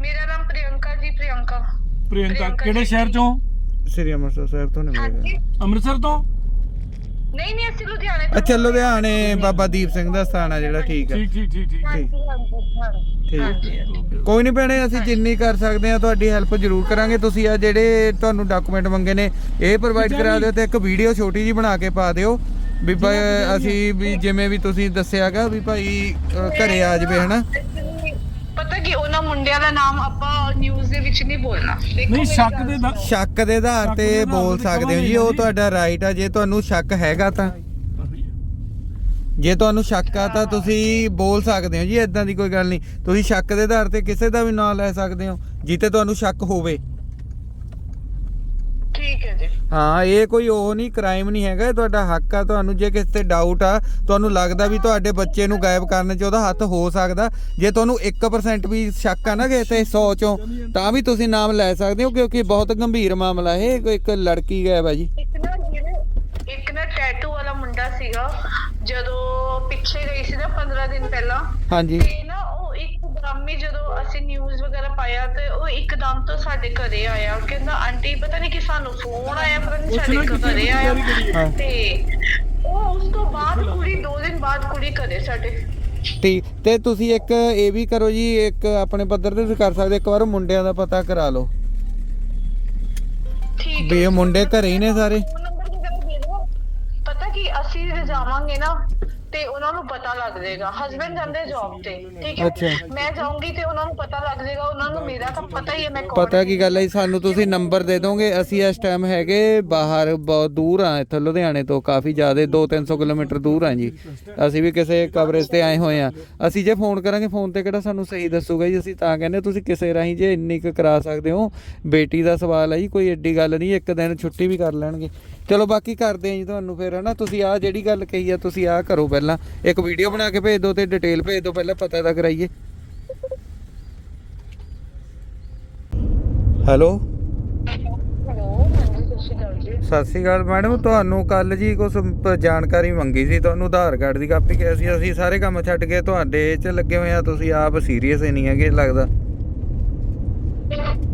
ਮੇਰਾ ਨਾਮ ਪ੍ਰਿਯੰਕਾ ਜੀ ਪ੍ਰਿਯੰਕਾ। ਪ੍ਰਿਯੰਕਾ ਪ੍ਰਿਯੰਕਾ ਕਿਹੜੇ। ਸ਼ਹਿਰ ਚੋਂ? ਸ੍ਰੀ ਅੰਮ੍ਰਿਤਸਰ ਸਾਹਿਬ ਤੋਂ ਨੇ ਹਾਂਜੀ। ਮਿਲੇਗਾ ਅੰਮ੍ਰਿਤਸਰ ਤੋਂ? ਨਹੀਂ ਨਹੀਂ ਅਸੀਂ ਲੁਧਿਆਣੇ ਤੋਂ ਅੱਛਾ ਲੁਧਿਆਣੇ ਬਾਬਾ ਦੀਪ ਸਿੰਘ ਦਾ ਸਥਾਨ ਆ ਜਿਹੜਾ ਠੀਕ ਹੈ ਠੀਕ ਠੀਕ ਠੀਕ ਠੀਕ। ਹਾਂਜੀ ਹਾਂਜੀ। ਹਾਂਜੀ ਠੀਕ। ਹਾਂਜੀ ਹਾਂਜੀ। ਕੋਈ ਨਹੀਂ ਭੈਣੇ ਅਸੀਂ ਜਿੰਨੀ ਕਰ ਸਕਦੇ ਆ ਤੁਹਾਡੀ ਹੈਲਪ ਜ਼ਰੂਰ ਕਰਾਂਗੇ। ਤੁਸੀਂ ਆ ਜਿਹੜੇ ਤੁਹਾਨੂੰ ਡਾਕੂਮੈਂਟ ਮੰਗੇ ਨੇ ਇਹ ਪ੍ਰੋਵਾਈਡ ਕਰਾ ਦਿਓ ਤੇ ਇੱਕ ਵੀਡੀਓ ਛੋਟੀ ਜੀ ਬਣਾ ਕੇ ਪਾ ਦਿਓ। ਵੀ ਭਾਈ ਅਸੀਂ ਵੀ ਜਿਵੇਂ ਵੀ ਤੁਸੀਂ ਦੱਸਿਆਗਾ ਵੀ ਭਾਈ ਘਰੇ ਆ ਜਾਵੇ ਹਨਾ? ਮੁੰਡਿਆਂ ਦਾ ਨਾਮ ਆਪਾਂ ਨਿਊਜ਼ ਦੇ ਵਿੱਚ ਨਹੀਂ ਬੋਲਣਾ। ਦੇਖੋ ਨਹੀਂ ਮੇਰੀ ਸ਼ੱਕ ਗੱਲ ਦੇ ਦਾ ਸ਼ੱਕ ਦੇ ਆਧਾਰ ਸ਼ੱਕ ਦੇ ਤੇ ਆਧਾਰ ਬੋਲ ਤੇ ਸਕਦੇ ਹੋ ਜੀ ਉਹ। ਤੁਹਾਡਾ ਰਾਈਟ ਆ ਜੇ ਤੁਹਾਨੂੰ ਸ਼ੱਕ ਹੈਗਾ ਤਾਂ। ਜੇ ਤੁਹਾਨੂੰ ਸ਼ੱਕ ਆ ਤਾਂ ਤੁਸੀਂ ਬੋਲ ਸਕਦੇ ਹੋ ਜੀ ਇਦਾਂ ਦੀ ਕੋਈ ਗੱਲ ਨਹੀਂ। ਤੁਸੀਂ ਸ਼ੱਕ ਦੇ ਆਧਾਰ ਤੇ ਕਿਸੇ ਦਾ ਵੀ ਨਾਮ ਲੈ ਸਕਦੇ ਹੋ ਜਿੱਤੇ ਤੁਹਾਨੂੰ ਸ਼ੱਕ ਹੋਵੇ। ਹੈ ਹਾਂ ਇਹ ਕੋਈ ਉਹ ਨਹੀਂ ਕ੍ਰਾਈਮ ਨਹੀਂ ਹੈਗਾ ਇਹ ਤੁਹਾਡਾ ਹੱਕ ਆ ਤੁਹਾਨੂੰ ਜੇ ਕਿਸੇ ਤੇ ਡਾਊਟ ਆ ਤੁਹਾਨੂੰ ਲੱਗਦਾ ਵੀ ਤੁਹਾਡੇ ਬੱਚੇ ਨੂੰ ਗਾਇਬ ਕਰਨ 'ਚ ਉਹਦਾ ਹੱਥ ਹੋ ਸਕਦਾ ਜੇ ਤੁਹਾਨੂੰ 1% ਵੀ ਸ਼ੱਕ ਆ ਨਾ ਕਿਸੇ ਤੇ 100 ਚੋਂ ਤਾਂ ਵੀ ਤੁਸੀਂ ਨਾਮ ਲੈ ਸਕਦੇ ਹੋ ਕਿਉਂਕਿ ਬਹੁਤ ਗੰਭੀਰ ਮਾਮਲਾ ਇਹ ਕੋਈ ਇੱਕ ਲੜਕੀ ਗਾਇਬ ਆ ਜੀ। ਇੱਕ ਨਾ ਜਿਹੜੇ ਇੱਕ ਨਾ ਟੈਟੂ ਵਾਲਾ ਮੁੰਡਾ ਸੀਗਾ ਜਦੋਂ ਪਿੱਛੇ ਗਈ ਸੀ ਨਾ 15 ਦਿਨ ਪਹਿਲਾਂ ਹਾਂਜੀ। ਤੇ ਨਾ ਹੀ ਜਦੋਂ ਅਸੀਂ ਨਿਊਜ਼ ਵਗੈਰਾ ਪਾਇਆ ਤੇ ਉਹ ਇੱਕਦਮ ਤੋਂ ਸਾਡੇ ਘਰੇ ਆਇਆ। ਕਹਿੰਦਾ ਆਂਟੀ ਪਤਾ ਨਹੀਂ ਕਿ ਸਾਨੂੰ ਫੋਨ ਆਇਆ ਪਤਾ ਨਹੀਂ ਸਾਡੇ ਘਰੇ ਆਇਆ। ਤੇ ਉਹ ਉਸ ਤੋਂ ਬਾਅਦ ਕੁੜੀ 2 ਦਿਨ ਬਾਅਦ ਕੁੜੀ ਘਰੇ ਸਾਡੇ। ਠੀਕ ਤੇ ਤੁਸੀਂ ਇੱਕ ਇਹ ਵੀ ਕਰੋ ਜੀ ਇੱਕ ਆਪਣੇ ਪੱਧਰ ਤੇ ਵੀ ਕਰ ਸਕਦੇ ਇੱਕ ਵਾਰ ਮੁੰਡਿਆਂ ਦਾ ਪਤਾ ਕਰਾ ਲਓ। ਠੀਕ ਵੀ ਇਹ ਮੁੰਡੇ ਘਰੇ ਹੀ ਨੇ ਸਾਰੇ। ਫੋਨ ਨੰਬਰ ਵਗੈਰਾ ਦੇ ਦਿਓ। ਪਤਾ ਕੀ ਅਸੀਂ ਜਾਵਾਂਗੇ ਨਾ ਤੇ ਉਹਨਾਂ ਨੂੰ ਪਤਾ ਲੱਗ ਜਾਏਗਾ। ਹਸਬੰਡ ਜਾਂਦੇ ਜੌਬ ਤੇ ਠੀਕ ਹੈ। ਮੈਂ ਜਾਊਂਗੀ ਤੇ ਉਹਨਾਂ ਨੂੰ ਪਤਾ ਲੱਗ ਜਾਏਗਾ ਉਹਨਾਂ ਨੂੰ ਮੇਰਾ ਤਾਂ ਪਤਾ ਹੀ ਹੈ ਮੈਂ ਕੌਣ ਪਤਾ ਕੀ ਗੱਲ ਹੈ ਜੀ, ਸਾਨੂੰ ਤੁਸੀਂ ਨੰਬਰ ਦੇ ਦੋਗੇ ਅਸੀਂ ਇਸ ਟਾਈਮ ਹੈਗੇ ਬਾਹਰ ਬਹੁਤ ਦੂਰ ਆ ਇੱਥੋਂ ਲੁਧਿਆਣੇ ਤੋਂ ਕਾਫੀ ਜ਼ਿਆਦਾ 2-300 ਕਿਲੋਮੀਟਰ ਦੂਰ ਆ ਜੀ। ਅਸੀਂ ਵੀ ਕਿਸੇ ਕਵਰੇਜ ਤੇ ਆਏ ਹੋਏ ਆ ਅਸੀਂ ਜੇ ਫੋਨ ਕਰਾਂਗੇ ਫੋਨ ਤੇ ਕਿਹੜਾ ਸਾਨੂੰ ਸਹੀ ਦੱਸੂਗਾ ਜੀ? ਅਸੀਂ ਤਾਂ ਕਹਿੰਦੇ ਤੁਸੀਂ ਕਿਸੇ ਰਾਹੀਂ ਜੇ ਇੰਨੀ ਕੁ ਕਰਾ ਸਕਦੇ ਹੋ। ਬੇਟੀ ਦਾ ਸਵਾਲ ਹੈ ਜੀ ਕੋਈ ਐਡੀ ਗੱਲ ਨਹੀਂ ਇੱਕ ਦਿਨ ਛੁੱਟੀ ਵੀ ਕਰ ਲੈਣਗੇ। ਚਲੋ ਬਾਕੀ ਕਰਦੇ ਆ ਜੀ ਤੁਹਾਨੂੰ ਫਿਰ ਹਨਾ? ਤੁਸੀਂ ਆ ਜਿਹੜੀ ਗੱਲ ਕਹੀ ਆ ਤੁਸੀਂ ਆ ਕਰੋ ਪਹਿਲਾਂ। ਇੱਕ ਵੀਡੀਓ ਬਣਾ ਕੇ ਭੇਜ ਦਿਓ ਤੇ ਡਿਟੇਲ ਭੇਜ ਦਿਓ ਪਹਿਲਾਂ ਪਤਾ ਤਾਂ ਕਰਾਈਏ। ਹੈਲੋ ਸਤਿ ਸ਼੍ਰੀ ਅਕਾਲ ਮੈਡਮ ਤੁਹਾਨੂੰ ਕੱਲ ਜੀ ਕੁਝ ਜਾਣਕਾਰੀ ਮੰਗੀ ਸੀ ਤੁਹਾਨੂੰ ਆਧਾਰ ਕਾਰਡ ਦੀ ਕਾਪੀ ਕਿਹਾ ਸੀ ਅਸੀਂ ਸਾਰੇ ਕੰਮ ਛੱਡ ਕੇ ਤੁਹਾਡੇ 'ਚ ਲੱਗੇ ਹੋਏ ਆ ਤੁਸੀਂ ਆਪ ਸੀਰੀਅਸ ਹੀ ਨਹੀਂ ਹੈਗੇ ਲੱਗਦਾ।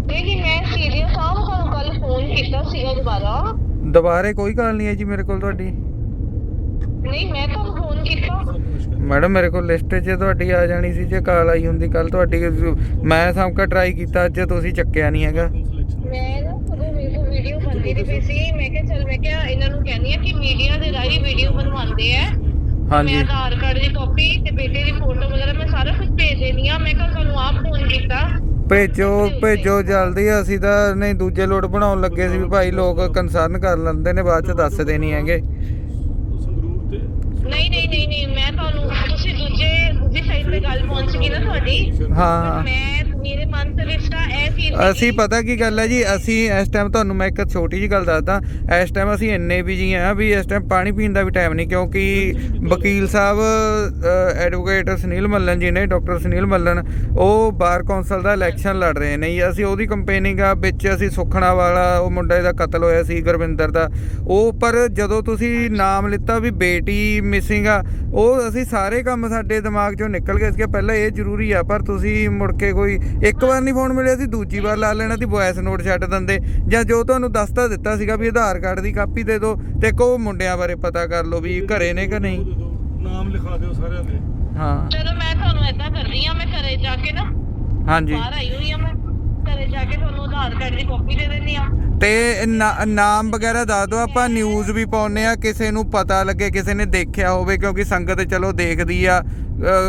ਨਹੀਂ ਮੈਂ ਸੀਰੀਅਸ ਹਾਂ ਮੈਂ ਤੁਹਾਨੂੰ ਕੱਲ ਫੋਨ ਕੀਤਾ ਸੀਗਾ ਦੁਬਾਰਾ। ਦੁਬਾਰੇ ਕੋਈ ਗੱਲ ਨਹੀਂ ਹੈ ਜੀ ਮੇਰੇ ਕੋਲ ਤੁਹਾਡੀ। ਨਹੀਂ ਮੈਂ ਤੁਹਾਨੂੰ ਫੋਨ ਕੀਤਾ। ਮੈਡਮ ਮੇਰੇ ਕੋਲ ਲਿਸਟ 'ਚ ਤੁਹਾਡੀ ਆ ਜਾਣੀ ਸੀ ਜੇ ਕਾਲ ਆਈ ਹੁੰਦੀ ਕੱਲ ਤੁਹਾਡੀ ਮੈਂ ਸਭ ਕਾ ਟਰਾਈ ਕੀਤਾ ਅੱਜ ਤੁਸੀਂ ਚੱਕਿਆ ਨਹੀਂ ਹੈਗਾ। ਮੈਂ ਨਾ ਕਦੋਂ ਮੇਰੇ ਵੀਡੀਓ ਬਣਦੀ ਰਹੀ ਪਈ ਸੀ ਮੈਂ ਕਿਹਾ ਚਲ ਮੈਂ ਕਿਹਾ ਇਹਨਾਂ ਨੂੰ ਕਹਿੰਦੀ ਆ ਕਿ ਮੀਡੀਆ ਦੇ ਰਾਹੀਂ ਵੀਡੀਓ ਬਣਵਾਉਂਦੇ ਆ। ਹਾਂਜੀ। ਮੈਂ ਆਧਾਰ ਕਾਰਡ ਦੀ ਕਾਪੀ ਤੇ ਬੇਟੇ ਦੀ ਫੋਟੋ ਵਗੈਰਾ ਮੈਂ ਸਾਰਾ ਕੁਝ ਭੇਜ ਦੇਣੀ ਆ। ਮੈਂ ਕਿਹਾ ਤੁਹਾਨੂੰ ਆਪ ਫੋਨ ਕੀਤਾ। ਭੇਜੋ ਭੇਜੋ ਜਲਦੀ ਅਸੀਂ ਤਾਂ ਨਹੀਂ ਦੂਜੇ ਲੋਟ ਬਣਾਉਣ ਲੱਗੇ ਸੀ ਵੀ ਭਾਈ ਲੋਕ ਕੰਸਰਨ ਕਰ ਲੈਂਦੇ ਨੇ ਬਾਅਦ ਚ ਦੱਸਦੇ ਨਹੀਂ ਹੈਗੇ। ਨਹੀਂ ਨਹੀਂ ਨਹੀਂ ਨਹੀਂ ਮੈਂ ਤੁਹਾਨੂੰ ਤੁਸੀਂ ਦੂਜੇ ਦੂਜੀ ਸਾਈਡ ਤੇ ਗੱਲ ਪਹੁੰਚ ਗਈ ਨਾ ਤੁਹਾਡੀ। ਹਾਂ। ਮੈਂ ਮੇਰੇ ਮਨ ਦੇ ਅਸੀਂ ਪਤਾ ਕੀ ਗੱਲ ਹੈ ਜੀ, ਅਸੀਂ ਇਸ ਟਾਈਮ ਤੁਹਾਨੂੰ ਮੈਂ ਇੱਕ ਛੋਟੀ ਜੀ ਗੱਲ ਦੱਸਦਾ, ਇਸ ਟਾਈਮ ਅਸੀਂ ਇੰਨੇ ਬਿਜ਼ੀ ਆ ਵੀ ਇਸ ਟਾਈਮ ਪਾਣੀ ਪੀਣ ਦਾ ਵੀ ਟਾਈਮ ਨਹੀਂ, ਕਿਉਂਕਿ ਵਕੀਲ ਸਾਹਿਬ ਐਡਵੋਕੇਟ ਸੁਨੀਲ ਮੱਲਨ ਜੀ ਨੇ ਡਾਕਟਰ ਸੁਨੀਲ ਮੱਲਨ, ਉਹ ਬਾਰ ਕੌਂਸਲ ਦਾ ਇਲੈਕਸ਼ਨ ਲੜ ਰਹੇ ਨੇ ਜੀ। ਅਸੀਂ ਉਹਦੀ ਕੰਪੇਨਿੰਗ ਆ, ਵਿੱਚ ਅਸੀਂ ਸੁਖਣਾ ਵਾਲਾ, ਉਹ ਮੁੰਡੇ ਦਾ ਕਤਲ ਹੋਇਆ ਸੀ, ਗੁਰਵਿੰਦਰ ਦਾ। ਉਹ ਪਰ ਜਦੋਂ ਤੁਸੀਂ ਨਾਮ ਲਿੱਤਾ ਵੀ ਬੇਟੀ ਮਿਸਿੰਗ ਆ, ਉਹ ਅਸੀਂ ਸਾਰੇ ਕੰਮ ਸਾਡੇ ਦਿਮਾਗ ਚੋਂ ਨਿਕਲ ਗਏ ਸੀ ਪਹਿਲਾਂ ਇਹ ਜ਼ਰੂਰੀ ਆ, ਪਰ ਤੁਸੀਂ ਮੁੜ ਕੇ ਕੋਈ ਇੱਕ ਵਾਰ ਨਹੀਂ ਫੋਨ ਮਿਲਿਆ ਸੀ ਦੂਜੀ ਵਾਰ ਲਾ ਲੈਣਾ ਸੀ ਵੌਇਸ ਨੋਟ ਛੱਡ ਦਿੰਦੇ। ਜਾਂ ਜੋ ਤੁਹਾਨੂੰ ਦੱਸ ਤਾਂ ਦਿੱਤਾ ਸੀਗਾ ਵੀ ਆਧਾਰ ਕਾਰਡ ਦੀ ਕਾਪੀ ਦੇ ਦਿਓ ਤੇ ਕੋ ਮੁੰਡਿਆਂ ਬਾਰੇ ਪਤਾ ਕਰ ਲਓ ਵੀ ਘਰੇ ਨੇ ਕਿ ਨਹੀਂ। ਨਾਮ ਲਿਖਾ ਦਿਓ ਸਾਰਿਆਂ ਦੇ। ਹਾਂ। ਚਲੋ ਮੈਂ ਤੁਹਾਨੂੰ ਏਦਾਂ ਕਰਦੀ ਆ ਮੈਂ ਘਰੇ ਜਾ ਕੇ ਨਾ ਹਾਂਜੀ। ਬਾਹਰ ਆਈ ਹੋਈ ਆ ਮੈਂ ਘਰੇ ਜਾ ਕੇ ਤੁਹਾਨੂੰ ਆਧਾਰ ਕਾਰਡ ਦੀ ਕਾਪੀ ਦੇ ਦਿੰਦੀ ਆ ਤੇ ਨਾਮ ਵਗੈਰਾ ਦੱਸ ਦਿਓ ਆਪਾਂ ਨਿਊਜ਼ ਵੀ ਪਾਉਨੇ ਆ ਕਿਸੇ ਨੂੰ ਪਤਾ ਲੱਗੇ ਕਿਸੇ ਨੇ ਦੇਖਿਆ ਹੋਵੇ ਕਿਉਂਕਿ ਸੰਗਤ ਚਲੋ ਦੇਖਦੀ ਆ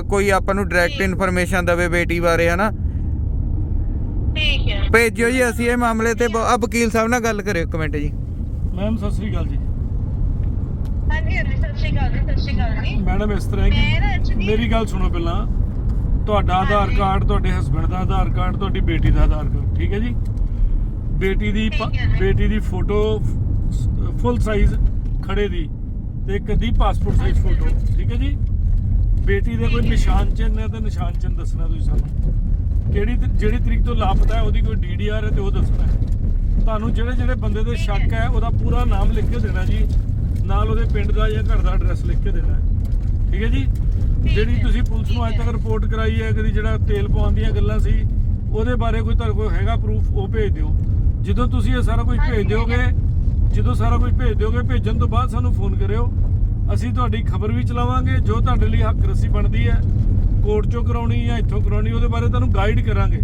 ਕੋਈ ਆਪਾਂ ਨੂੰ ਡਾਇਰੈਕਟ ਇਨਫੋਰਮੇਸ਼ਨ ਦੇਵੇ ਬੇਟੀ ਬਾਰੇ ਹਨਾ? ਠੀਕ ਹੈ। ਭੇਜਿਓ ਜੀ ਅਸੀਂ ਇਹ ਮਾਮਲੇ ਤੇ ਬ- ਆ ਵਕੀਲ ਸਾਹਿਬ ਨਾਲ ਗੱਲ ਕਰਿਓ ਇੱਕ ਮਿੰਟ ਜੀ। ਮੈਮ ਸਤਿ ਸ੍ਰੀ ਅਕਾਲ ਜੀ। ਹਾਂਜੀ ਹਾਂਜੀ ਸਤਿ ਸ਼੍ਰੀ ਅਕਾਲ ਜੀ ਸਤਿ ਸ਼੍ਰੀ ਅਕਾਲ ਜੀ। ਮੈਡਮ ਇਸ ਤਰ੍ਹਾਂ ਹੈ ਮੈਂ ਨਾ ਕਿ actually- ਮੇਰੀ ਗੱਲ ਸੁਣੋ ਪਹਿਲਾਂ। ਤੁਹਾਡਾ ਆਧਾਰ ਕਾਰਡ ਤੁਹਾਡੇ ਹਸਬੰਡ ਦਾ ਆਧਾਰ ਕਾਰਡ ਤੁਹਾਡੀ ਬੇਟੀ ਦਾ ਆਧਾਰ ਕਾਰਡ ਠੀਕ ਹੈ ਜੀ? ਬੇਟੀ ਦੀ ਪ- ਠੀਕ ਹੈ ਜੀ। ਬੇਟੀ ਦੀ ਫੋਟੋ ਫੁੱਲ ਸਾਈਜ਼ ਖੜੇ ਦੀ ਤੇ ਇੱਕ ਅੱਧੀ ਪਾਸਪੋਰਟ ਸਾਈਜ਼ ਫੋਟੋ ਠੀਕ ਹੈ ਜੀ? ਬੇਟੀ ਦੇ ਕੋਈ ਨਿਸ਼ਾਨ ਚਿੰਨ੍ਹ ਹੈ ਤਾਂ ਨਿਸ਼ਾਨ ਚਿੰਨ੍ਹ ਦੱਸਣਾ ਤੁਸੀਂ ਸਾਨੂੰ। ਕਿਹੜੀ ਜਿਹੜੀ ਤਰੀਕ ਤੋਂ ਲਾਪਤਾ ਹੈ ਉਹਦੀ ਕੋਈ ਡੀਡੀਆਰ ਹੈ ਤੇ ਉਹ ਦੱਸਣਾ ਹੈ। ਤੁਹਾਨੂੰ ਜਿਹੜੇ ਜਿਹੜੇ ਬੰਦੇ ਦੇ ਸ਼ੱਕ ਹੈ ਉਹਦਾ ਪੂਰਾ ਨਾਮ ਲਿਖ ਕੇ ਦੇਣਾ ਜੀ। ਨਾਲ ਉਹਦੇ ਪਿੰਡ ਦਾ ਜਾਂ ਘਰ ਦਾ ਐਡਰੈਸ ਲਿਖ ਕੇ ਦੇਣਾ ਠੀਕ ਹੈ ਜੀ? ਜਿਹੜੀ ਤੁਸੀਂ ਪੁਲਿਸ ਨੂੰ ਅੱਜ ਤੱਕ ਰਿਪੋਰਟ ਕਰਾਈ ਹੈ ਕਦੀ ਜਿਹੜਾ ਤੇਲ ਪਾਉਣ ਦੀਆਂ ਗੱਲਾਂ ਸੀ ਉਹਦੇ ਬਾਰੇ ਕੋਈ ਤੁਹਾਡੇ ਕੋਲ ਹੈਗਾ ਪ੍ਰੂਫ ਉਹ ਭੇਜ ਦਿਓ। ਜਦੋਂ ਤੁਸੀਂ ਇਹ ਸਾਰਾ ਕੁਝ ਭੇਜ ਦਿਓਗੇ ਜਦੋਂ ਸਾਰਾ ਕੁਝ ਭੇਜ ਦਿਓਗੇ ਭੇਜਣ ਤੋਂ ਬਾਅਦ ਸਾਨੂੰ ਫੋਨ ਕਰਿਓ। ਅਸੀਂ ਤੁਹਾਡੀ ਖਬਰ ਵੀ ਚਲਾਵਾਂਗੇ ਜੋ ਤੁਹਾਡੇ ਲਈ ਹੱਕ ਰੱਸੀ ਬਣਦੀ ਹੈ। ਕੋਰਟ ਚੋਂ ਕਰਾਉਣੀ ਜਾਂ ਇੱਥੋਂ ਕਰਾਉਣੀ ਉਹਦੇ ਬਾਰੇ ਤੁਹਾਨੂੰ ਗਾਈਡ ਕਰਾਂਗੇ।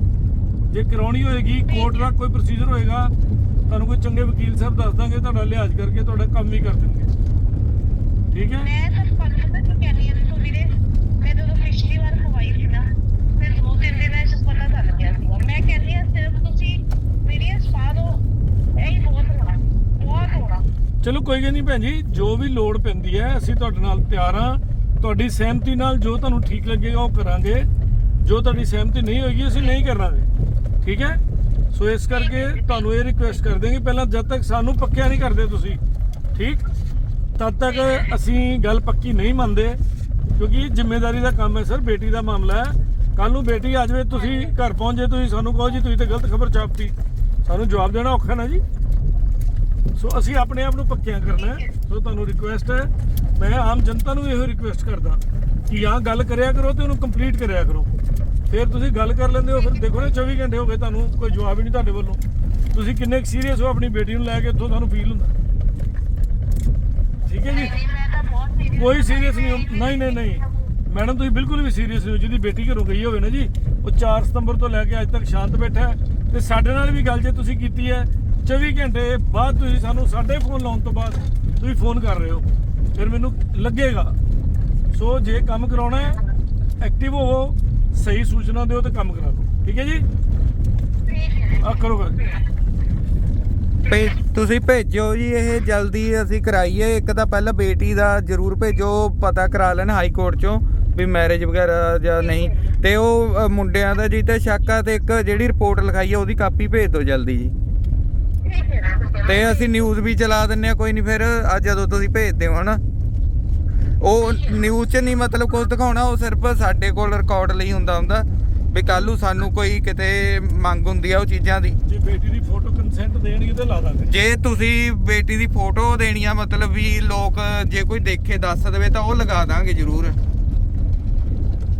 ਜੇ ਕਰਾਉਣੀ ਹੋਏਗੀ ਕੋਰਟ ਦਾ ਕੋਈ ਪ੍ਰੋਸੀਜਰ ਹੋਏਗਾ ਤੁਹਾਨੂੰ ਕੋਈ ਚੰਗੇ ਵਕੀਲ ਸਾਹਿਬ ਦੱਸ ਦਾਂਗੇ ਤੁਹਾਡਾ ਲਿਹਾਜ਼ ਕਰਕੇ ਤੁਹਾਡਾ ਕੰਮ ਹੀ ਕਰ ਦੇਣਗੇ। ਠੀਕ ਹੈ? ਮੈਂ ਤਾਂ ਤੁਹਾਨੂੰ ਪਤਾ ਕੀ ਕਹਿੰਦੀ ਆ ਦੇਖੋ ਵੀਰੇ ਮੈਂ ਜਦੋਂ ਪਿਛਲੀ ਵਾਰ ਖਵਾਈ ਸੀ ਨਾ ਫਿਰ ਦੋ ਤਿੰਨ ਦਿਨਾਂ ਚ ਪਤਾ ਚੱਲ ਗਿਆ ਸੀ ਮੈਂ ਕਹਿੰਦੀ ਆ ਸਿਰਫ ਤੁਸੀਂ ਮੇਰੀ ਸਪਾ ਦੋ ਇਹ ਹੀ ਬਹੁਤ ਹੋਣਾ ਬਹੁਤ ਹੋਣਾ। ਚਲੋ ਕੋਈ ਗੱਲ ਨਹੀਂ ਭੈਣ ਜੀ ਜੋ ਵੀ ਲੋੜ ਪੈਂਦੀ ਹੈ ਅਸੀਂ ਤੁਹਾਡੇ ਨਾਲ ਤਿਆਰ ਹਾਂ। ਤੁਹਾਡੀ ਸਹਿਮਤੀ ਨਾਲ ਜੋ ਤੁਹਾਨੂੰ ਠੀਕ ਲੱਗੇਗਾ ਉਹ ਕਰਾਂਗੇ। ਜੋ ਤੁਹਾਡੀ ਸਹਿਮਤੀ ਨਹੀਂ ਹੋਏਗੀ, ਅਸੀਂ ਨਹੀਂ ਕਰਾਂਗੇ ਠੀਕ ਹੈ? ਸੋ ਇਸ ਕਰਕੇ ਤੁਹਾਨੂੰ ਇਹ ਰਿਕੁਐਸਟ ਕਰ ਕਿ ਪਹਿਲਾਂ ਜਦ ਤੱਕ ਸਾਨੂੰ ਪੱਕਿਆ ਨਹੀਂ ਕਰਦੇ ਤੁਸੀਂ, ਠੀਕ? ਤਦ ਤੱਕ ਅਸੀਂ ਗੱਲ ਪੱਕੀ ਨਹੀਂ ਮੰਨਦੇ, ਕਿਉਂਕਿ ਇਹ ਜ਼ਿੰਮੇਵਾਰੀ ਦਾ ਕੰਮ ਹੈ ਸਰ, ਬੇਟੀ ਦਾ ਮਾਮਲਾ ਹੈ। ਕੱਲ ਨੂੰ ਬੇਟੀ ਆ ਜਾਵੇ, ਤੁਸੀਂ ਘਰ ਪਹੁੰਚ ਪਹੁੰਚੇ ਤੁਸੀਂ ਸਾਨੂੰ ਕਹੋ ਜੀ, ਤੁਸੀਂ ਤਾਂ ਗਲਤ ਖਬਰ ਛਾਪਤੀ। ਸਾਨੂੰ ਜਵਾਬ ਦੇਣਾ ਔਖਾ ਨਾ ਜੀ। ਸੋ ਅਸੀਂ ਆਪਣੇ ਆਪ ਨੂੰ ਪੱਕਿਆਂ ਕਰਨਾ ਸੋ ਤੁਹਾਨੂੰ ਰਿਕੁਐਸਟ ਹੈ। ਮੈਂ ਆਮ ਜਨਤਾ ਨੂੰ ਇਹੋ ਰਿਕੁਐਸਟ ਕਰਦਾ ਕਿ ਆਹ ਗੱਲ ਕਰਿਆ ਕਰੋ ਤੇ ਉਹਨੂੰ ਕੰਪਲੀਟ ਕਰਿਆ ਕਰੋ। ਫਿਰ ਤੁਸੀਂ ਗੱਲ ਕਰ ਲੈਂਦੇ ਹੋ, ਫਿਰ ਦੇਖੋ ਨਾ 24 ਘੰਟੇ ਹੋ ਗਏ, ਤੁਹਾਨੂੰ ਕੋਈ ਜਵਾਬ ਹੀ ਨਹੀਂ ਤੁਹਾਡੇ ਵੱਲੋਂ। ਤੁਸੀਂ ਕਿੰਨੇ ਸੀਰੀਅਸ ਹੋ ਆਪਣੀ ਬੇਟੀ ਨੂੰ ਲੈ ਕੇ ਇੱਥੋਂ ਤੁਹਾਨੂੰ ਫੀਲ ਹੁੰਦਾ। ਠੀਕ ਹੈ ਜੀ? ਕੋਈ ਸੀਰੀਅਸ ਨਹੀਂ ਨਹੀਂ ਨਹੀਂ ਨਹੀਂ। ਮੈਡਮ, ਤੁਸੀਂ ਬਿਲਕੁਲ ਵੀ ਸੀਰੀਅਸ ਨਹੀਂ ਹੋ। ਜਿਹਦੀ ਬੇਟੀ ਘਰੋਂ ਗਈ ਹੋਵੇ ਨਾ ਜੀ, ਉਹ 4 ਸਤੰਬਰ ਤੋਂ ਲੈ ਕੇ ਅੱਜ ਤੱਕ ਸ਼ਾਂਤ ਬੈਠਾ ਹੈ। ਤੇ ਸਾਡੇ ਨਾਲ ਵੀ ਗੱਲ ਜੇ ਤੁਸੀਂ ਕੀਤੀ ਹੈ 24 ਘੰਟੇ ਬਾਅਦ ਤੁਸੀਂ ਸਾਨੂੰ ਸਾਡੇ ਫੋਨ ਲਾਉਣ ਤੋਂ ਬਾਅਦ ਤੁਸੀਂ ਫੋਨ ਕਰ ਰਹੇ ਹੋ। ਫਿਰ ਮੈਨੂੰ ਲੱਗੇਗਾ। ਸੋ ਜੇ ਕੰਮ ਕਰਾਉਣਾ ਹੈ ਐਕਟਿਵ ਹੋਵੋ, ਸਹੀ ਸੂਚਨਾ ਦਿਓ ਤੇ ਕੰਮ ਕਰਾ ਲਓ ਠੀਕ ਹੈ ਜੀ? ਠੀਕ ਆ ਕਰੋ ਗੱਲ। ਭੇ, ਤੁਸੀਂ ਭੇਜੋ ਜੀ, ਇਹ ਜਲਦੀ ਅਸੀਂ ਕਰਾਈਏ। ਇੱਕ ਤਾਂ ਪਹਿਲਾਂ ਬੇਟੀ ਦਾ ਜ਼ਰੂਰ ਭੇਜੋ, ਪਤਾ ਕਰਾ ਲੈਣ ਹਾਈ ਕੋਰਟ ਚੋਂ ਵੀ ਮੈਰਿਜ ਵਗੈਰਾ ਜਾਂ ਨਹੀਂ। ਤੇ ਉਹ ਮੁੰਡਿਆਂ ਦਾ ਜੀ ਤੇ ਸ਼ੱਕ ਆ ਤੇ ਇੱਕ ਜਿਹੜੀ ਰਿਪੋਰਟ ਲਿਖਾਈ ਆ ਉਹਦੀ ਕਾਪੀ ਭੇਜ ਦਿਓ ਜਲਦੀ ਜੀ। ਤੇ ਅਸੀਂ ਨਿਊਜ਼ ਵੀ ਚਲਾ ਦਿੰਨੇ ਆ ਕੋਈ ਨਹੀਂ ਫਿਰ ਅੱਜ ਜਦੋਂ ਤੁਸੀਂ ਭੇਜਦੇ ਹੋ ਹਨਾ? ਉਹ ਨਿਊਜ਼ 'ਚ ਨਹੀਂ ਮਤਲਬ ਕੁਝ ਦਿਖਾਉਣਾ ਉਹ ਸਿਰਫ ਸਾਡੇ ਕੋਲ ਰਿਕਾਰਡ ਲਈ ਹੁੰਦਾ ਹੁੰਦਾ ਵੀ ਕੱਲ ਨੂੰ ਸਾਨੂੰ ਕੋਈ ਕਿਤੇ ਮੰਗ ਹੁੰਦੀ ਆ ਉਹ ਚੀਜ਼ਾਂ ਦੀ। ਜੇ ਬੇਟੀ ਦੀ ਫੋਟੋ ਕੰਸੈਂਟ ਦੇਣਗੇ ਤੇ ਲਾ ਦਾਂਗੇ। ਜੇ ਤੁਸੀਂ ਬੇਟੀ ਦੀ ਫੋਟੋ ਦੇਣੀ ਆ ਮਤਲਬ ਵੀ ਲੋਕ ਜੇ ਕੋਈ ਦੇਖੇ ਦੱਸ ਦੇਵੇ ਤਾਂ ਉਹ ਲਗਾ ਦਾਂਗੇ ਜ਼ਰੂਰ।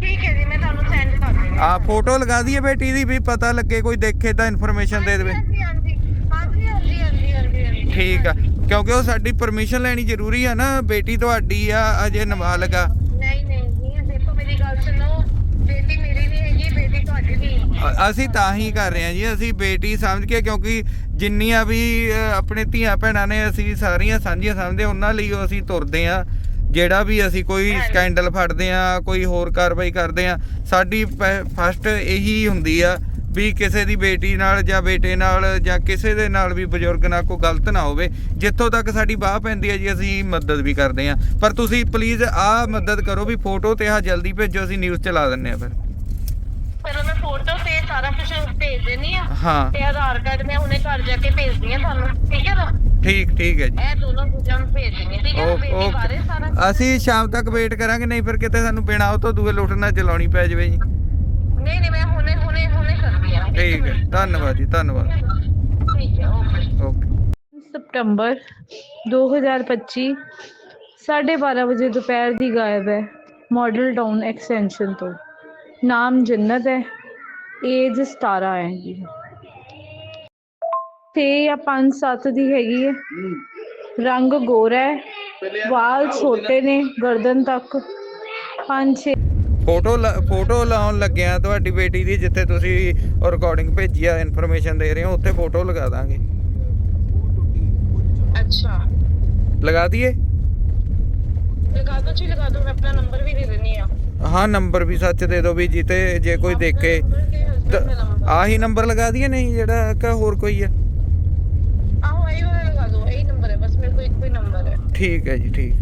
ਠੀਕ ਹੈ ਜੀ ਮੈਂ ਤੁਹਾਨੂੰ ਸੈਂਡ ਕਰ ਦਿੰਦੀ ਆ ਫੋਟੋ ਲਗਾ ਦਈਏ ਬੇਟੀ ਦੀ ਵੀ ਪਤਾ ਲੱਗੇ ਕੋਈ ਦੇਖੇ ਤਾਂ ਇਨਫੋਰਮੇਸ਼ਨ ਦੇ ਦੇਵੇ ਹਾਂਜੀ ਹਾਂਜੀ ਹਾਂਜੀ ਹਾਂਜੀ ਹਾਂਜੀ ਹਾਂਜੀ ਹਾਂਜੀ ਠੀਕ ਆ। ਕਿਉਂਕਿ ਉਹ ਸਾਡੀ ਪਰਮਿਸ਼ਨ ਲੈਣੀ ਜ਼ਰੂਰੀ ਆ ਨਾ ਬੇਟੀ ਤੁਹਾਡੀ ਆ ਅਜੇ ਨਾਬਾਲਗ ਆ। ਨਹੀਂ ਨਹੀਂ ਜੀ ਦੇਖੋ ਮੇਰੀ ਗੱਲ ਸੁਣੋ। ਬੇਟੀ ਮੇਰੀ ਨਹੀਂ ਹੈਗੀ ਬੇਟੀ ਤੁਹਾਡੀ ਵੀ ਅ- ਅਸੀਂ ਤਾਂ ਹੀ ਕਰ ਰਹੇ ਹਾਂ ਜੀ ਅਸੀਂ ਬੇਟੀ ਸਮਝ ਕੇ ਕਿਉਂਕਿ ਜਿੰਨੀਆਂ ਵੀ ਅ, ਆਪਣੇ ਧੀਆਂ ਭੈਣਾਂ ਨੇ ਅਸੀਂ ਸਾਰੀਆਂ ਸਾਂਝੀਆਂ ਸਮਝਦੇ ਉਹਨਾਂ ਲਈ ਉਹ ਅਸੀਂ ਤੁਰਦੇ ਆ। ਜਿਹੜਾ ਵੀ ਅਸੀਂ ਕੋਈ ਸਕੈਂਡਲ ਫੜਦੇ ਆ ਕੋਈ ਹੋਰ ਕਾਰਵਾਈ ਕਰਦੇ ਆ ਸਾਡੀ ਫਸਟ ਇਹੀ ਹੁੰਦੀ ਆ ਵੀ ਕਿਸੇ ਦੀ ਬੇਟੀ ਨਾਲ ਜਾਂ ਬੇਟੇ ਨਾਲ ਜਾਂ ਕਿਸੇ ਦੇ ਨਾਲ ਵੀ ਬਜ਼ੁਰਗ ਨਾਲ ਕੋਈ ਗਲਤ ਨਾ ਹੋਵੇ ਜਿੱਥੋਂ ਤੱਕ ਸਾਡੀ ਬਾਹ ਪੈਂਦੀ ਹੈ ਜੀ ਅਸੀਂ ਮਦਦ ਵੀ ਕਰਦੇ ਆ ਪਰ ਤੁਸੀਂ ਪਲੀਜ਼ ਆਹ ਮਦਦ ਕਰੋ ਵੀ ਫੋਟੋ ਤੇ ਆਹ ਜਲਦੀ ਭੇਜੋ ਅਸੀਂ ਨਿਊਜ਼ ਚਲਾ ਦਿੰਨੇ ਆ ਫਿਰ। ਚਲੋ ਮੈਂ ਫੋਟੋ ਤੇ ਸਾਰਾ ਕੁਝ ਭੇਜ ਦੇਣੀ ਆ ਹਾਂ। ਤੇ ਆਧਾਰ ਕਾਰਡ ਮੈਂ ਹੁਣੇ ਘਰ ਜਾ ਕੇ ਭੇਜਦੀ ਆ ਤੁਹਾਨੂੰ ਠੀਕ ਹੈ ਨਾ? ਠੀਕ ਠੀਕ ਹੈ ਜੀ। ਇਹ ਦੋਨੋਂ ਚੀਜ਼ਾਂ ਮੈਂ ਭੇਜ ਹਾਂ, ਠੀਕ ਹੈ ਨਾ? ਬੇਟੀ ਬਾਰੇ ਸਾਰਾ ਅਸੀਂ ਸ਼ਾਮ ਤੱਕ ਵੇਟ ਕਰਾਂਗੇ ਨਹੀਂ ਫਿਰ ਕਿਤੇ ਸਾਨੂੰ ਬਿਨਾਂ ਉਹ ਤੋਂ ਦੂਏ ਲੁੱਟ ਨਾ ਚਲਾਉਣੀ ਪੈ ਜਾਵੇ ਜੀ। ਨਹੀਂ ਨਹੀਂ ਮੈਂ ਹੁਣੇ ਹੁਣੇ ਹੁਣੇ ਕਰਦੀ ਆ। ਠੀਕ ਹੈ ਧੰਨਵਾਦ ਜੀ ਧੰਨਵਾਦ। ਠੀਕ ਹੈ ਓਕੇ। ਓਕੇ। ਸਤੰਬਰ 2025 12:30 ਵਜੇ ਦੁਪਹਿਰ ਦੀ ਗਾਇਬ ਹੈ ਮਾਡਲ ਟਾਊਨ ਐਕਸਟੈਂਸ਼ਨ ਤੋਂ। ਨਾਮ ਜੰਨਤ ਹੈ ਏਜ 17 ਹੈ। ਜੀ ਛੇ ਜਾਂ 5 7 ਦੀ ਹੈਗੀ ਹੈ। ਰੰਗ ਗੋਰਾ ਹੈ ਵਾਲ ਛੋਟੇ ਨੇ ਗਰਦਨ ਤੱਕ। 5 6 ਫੋਟੋ ਫੋਟੋ ਲਾਉਣ ਲੱਗਿਆ ਤੁਹਾਡੀ ਬੇਟੀ ਦੀ ਜਿੱਥੇ ਤੁਸੀਂ ਰਿਕਾਰਡਿੰਗ ਭੇਜੀ ਆ ਇਨਫੋਰਮੇਸ਼ਨ ਦੇ ਰਹੇ ਹੋ ਉੱਥੇ ਫੋਟੋ ਲਗਾ ਦਾਂਗੇ। ਅੱਛਾ। ਲਗਾ ਦਈਏ? ਲਗਾ ਦੋ ਜੀ ਲਗਾ ਦੋ ਮੈਂ ਆਪਣਾ ਨੰਬਰ ਵੀ ਦੇ ਦਿੰਨੀ ਆ। ਹਾਂ ਨੰਬਰ ਵੀ ਸੱਚ ਦੇ ਦਿਓ ਵੀ ਜਿੱਤੇ ਜੇ ਕੋਈ ਦੇਖੇ। ਆਹੀ ਨੰਬਰ ਲਗਾ ਦਈਏ ਨਹੀਂ ਜਿਹੜਾ ਹੋਰ ਕੋਈ ਆ? ਆਹੋ ਇਹੀ ਵਾਲਾ ਲਗਾ ਦੋ ਇਹੀ ਨੰਬਰ ਹੈ ਬਸ ਮੇਰੇ ਕੋਲ ਇੱਕੋ ਨੰਬਰ ਹੈ। ਠੀਕ ਹੈ ਜੀ ਠੀਕ।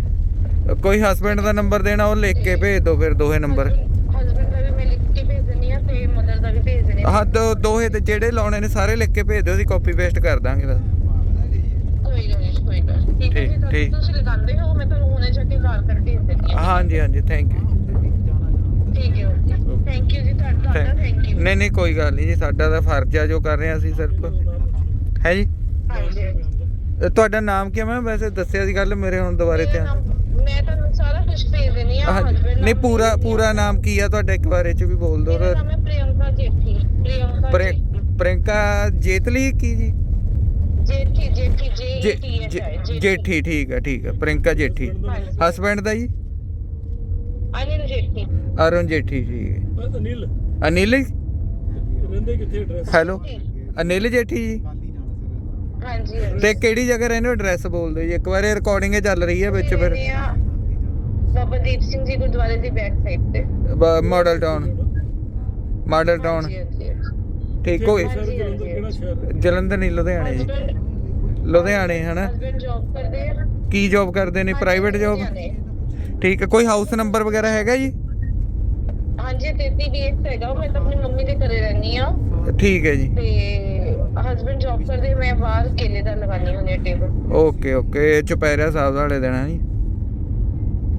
ਕੋਈ ਹਸਬੰਡ ਦਾ ਨੰਬਰ ਦੇਣਾ ਉਹ ਲਿਖ ਕੇ ਭੇਜ ਦੋ ਫਿਰ ਦੋਹੇ ਨੰਬਰ ਹਸਬੰਡ ਤੇ ਦੋਹੇ ਤੇ ਜਿਹੜੇ ਲਾਉਣੇ ਨੇ ਸਾਰੇ ਲਿਖ ਕੇ ਭੇਜ ਦਿਓ ਅਸੀਂ ਕਾਪੀ ਪੇਸਟ ਕਰ ਦਾਂਗੇ ਬਸ। ਨਹੀਂ ਕੋਈ ਗੱਲ ਨਹੀਂ। ਜੀ ਹਾਂਜੀ ਹਾਂਜੀ ਥੈਂਕ ਯੂ ਨਹੀਂ ਨਹੀਂ ਕੋਈ ਗੱਲ ਨਹੀਂ ਜੀ ਸਾਡਾ ਤਾਂ ਫਰਜ਼ ਆ ਜੋ ਕਰ ਰਹੇ ਆ ਅਸੀਂ ਸਿਰਫ। ਹੈ ਜੀ? ਤੁਹਾਡਾ ਨਾਮ ਕੀ ਮੈਂ ਵੈਸੇ ਦੱਸਿਆ ਸੀ ਗੱਲ ਮੇਰੇ ਹੁਣ ਦੁਬਾਰੇ ਧਿਆਨ ਮੈਂ ਤੁਹਾਨੂੰ ਸਾਰਾ ਕੁਝ ਭੇਜ ਦੇਣੀ ਆ ਹਾਂਜੀ। husband ਨਹੀਂ ਨਾਮ ਪੂਰਾ ਪੂਰਾ ਨਾਮ ਕੀ ਆ ਤੁਹਾਡਾ ਇੱਕ ਵਾਰੇ ਚ ਵੀ ਬੋਲ ਦਿਓ ਮੇਰਾ ਨਾਮ ਹੈ ਪ੍ਰਿਯੰਕਾ ਜੇਠੀ ਪ੍ਰਿਯੰਕਾ ਪ੍ਰਿ- ਪ੍ਰਿਯੰਕਾ ਜੇਤਲੀ ਕੀ ਜੀ? ਜੇਠੀ ਜੇਠੀ ਜੇ- ਜੇ ਜੇ- ਆਈ ਜੇਠੀ ਠੀਕ ਹੈ ਠੀਕ ਹੈ ਪ੍ਰਿਯੰਕਾ ਜੇਠੀ। ਹਾਂਜੀ। ਹਸਬੈਂਡ ਦਾ ਜੀ? ਅਨਿਲ ਜੇਠੀ। ਅਰੁਣ ਜੇਠੀ ਠੀਕ ਹੈ ਬਸ ਅਨਿਲ। ਅਨਿਲ? ਰਹਿੰਦੇ ਕਿੱਥੇ ਐਡਰੈਸ ਹੈਲੋ ਅਨਿਲ ਜੇਠੀ ਜੀ? ਹਾਂਜੀ ਤੇ ਕਿਹੜੀ ਜਗ੍ਹਾ ਰਹਿੰਦੇ ਹੋ? ਐਡਰੈਸ ਬੋਲ ਦਿਓ ਜੀ। ਇੱਕ ਵਾਰੀ ਰਿਕਾਰਡਿੰਗ ਚੱਲ ਰਹੀ ਹੈ ਵਿੱਚ ਫਿਰ। ਰਹਿੰਦੇ ਆ ਬਾਬਾ ਦੀਪ ਸਿੰਘ ਜੀ ਗੁਰਦੁਆਰੇ ਦੀ ਬੈਕ ਸਾਈਡ ਤੇ। ਮਾਡਲ ਟਾਊਨ ਮਾਡਲ ਟਾਊਨ ਹਾਂਜੀ, ਹਾਂਜੀ, ਹਾਂਜੀ। ਠੀਕ ਸਰ ਜਲੰਧਰ ਕਿਹੜਾ ਸ਼ਹਿਰ ਹੈ? ਜਲੰਧਰ ਨਹੀਂ ਲੁਧਿਆਣੇ ਜੀ। ਲੁਧਿਆਣੇ ਹਨਾ? ਕਰਦੇ ਆ। ਕੀ ਜੌਬ ਕਰਦੇ ਨੇ? Private job. ਠੀਕ ਹੈ। ਕੋਈ ਹਾਊਸ ਨੰਬਰ ਵਗੈਰਾ ਹੈਗਾ ਜੀ? ਹਾਂਜੀ 33 BX ਹੈਗਾ। ਮੈਂ ਤਾਂ ਆਪਣੀ ਮੰਮੀ ਦੇ ਘਰੇ ਰਹਿੰਦੀ ਆ ਠੀਕ ਹੈ ਜੀ। ਤੇ ਹਸਬੰਡ ਜੌਬ ਕਰਦੇ ਮੈਂ ਬਾਹਰ ਕੇਲੇ ਦਾ ਲਗਾਨੀ ਹੁੰਦੀ ਟੇਬਲ ਓਕੇ ਓਕੇ ਚੁਪਹਿਰਾ ਸਾਹਿਬ ਵਾਲੇ ਦੇਣਾ ਜੀ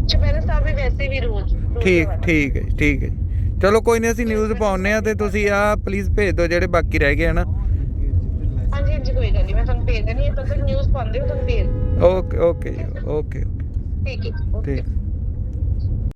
ਚੁਪਹਿਰਾ ਸਾਹਿਬ ਵੀ ਵੈਸੇ ਵੀ ਰੋਜ਼ ਠੀਕ। ਠੀਕ ਹੈ ਜੀ, ਠੀਕ ਹੈ ਜੀ। ਚਲੋ ਕੋਈ ਨਹੀਂ ਅਸੀਂ ਨਿਊਜ਼ ਪਾਉਨੇ ਆ ਤੇ ਤੁਸੀਂ ਆ ਪਲੀਜ਼ ਭੇਜ ਦਿਓ ਜਿਹੜੇ ਬਾਕੀ ਰਹਿ ਗਏ ਹਨ? ਹਾਂਜੀ ਹਾਂਜੀ ਕੋਈ ਗੱਲ ਨਹੀਂ ਮੈਂ ਤੁਹਾਨੂੰ ਭੇਜ ਦੇਣੀ ਹੈ ਤਦ ਤੱਕ ਨਿਊਜ਼ ਪਾਉਂਦੇ ਹੋ ਤੁਹਾਨੂੰ ਭੇਜ ਓਕੇ ਓਕੇ ਜੀ ਓਕੇ ਠੀਕ ਹੈ ਓਕੇ ਠੀਕ।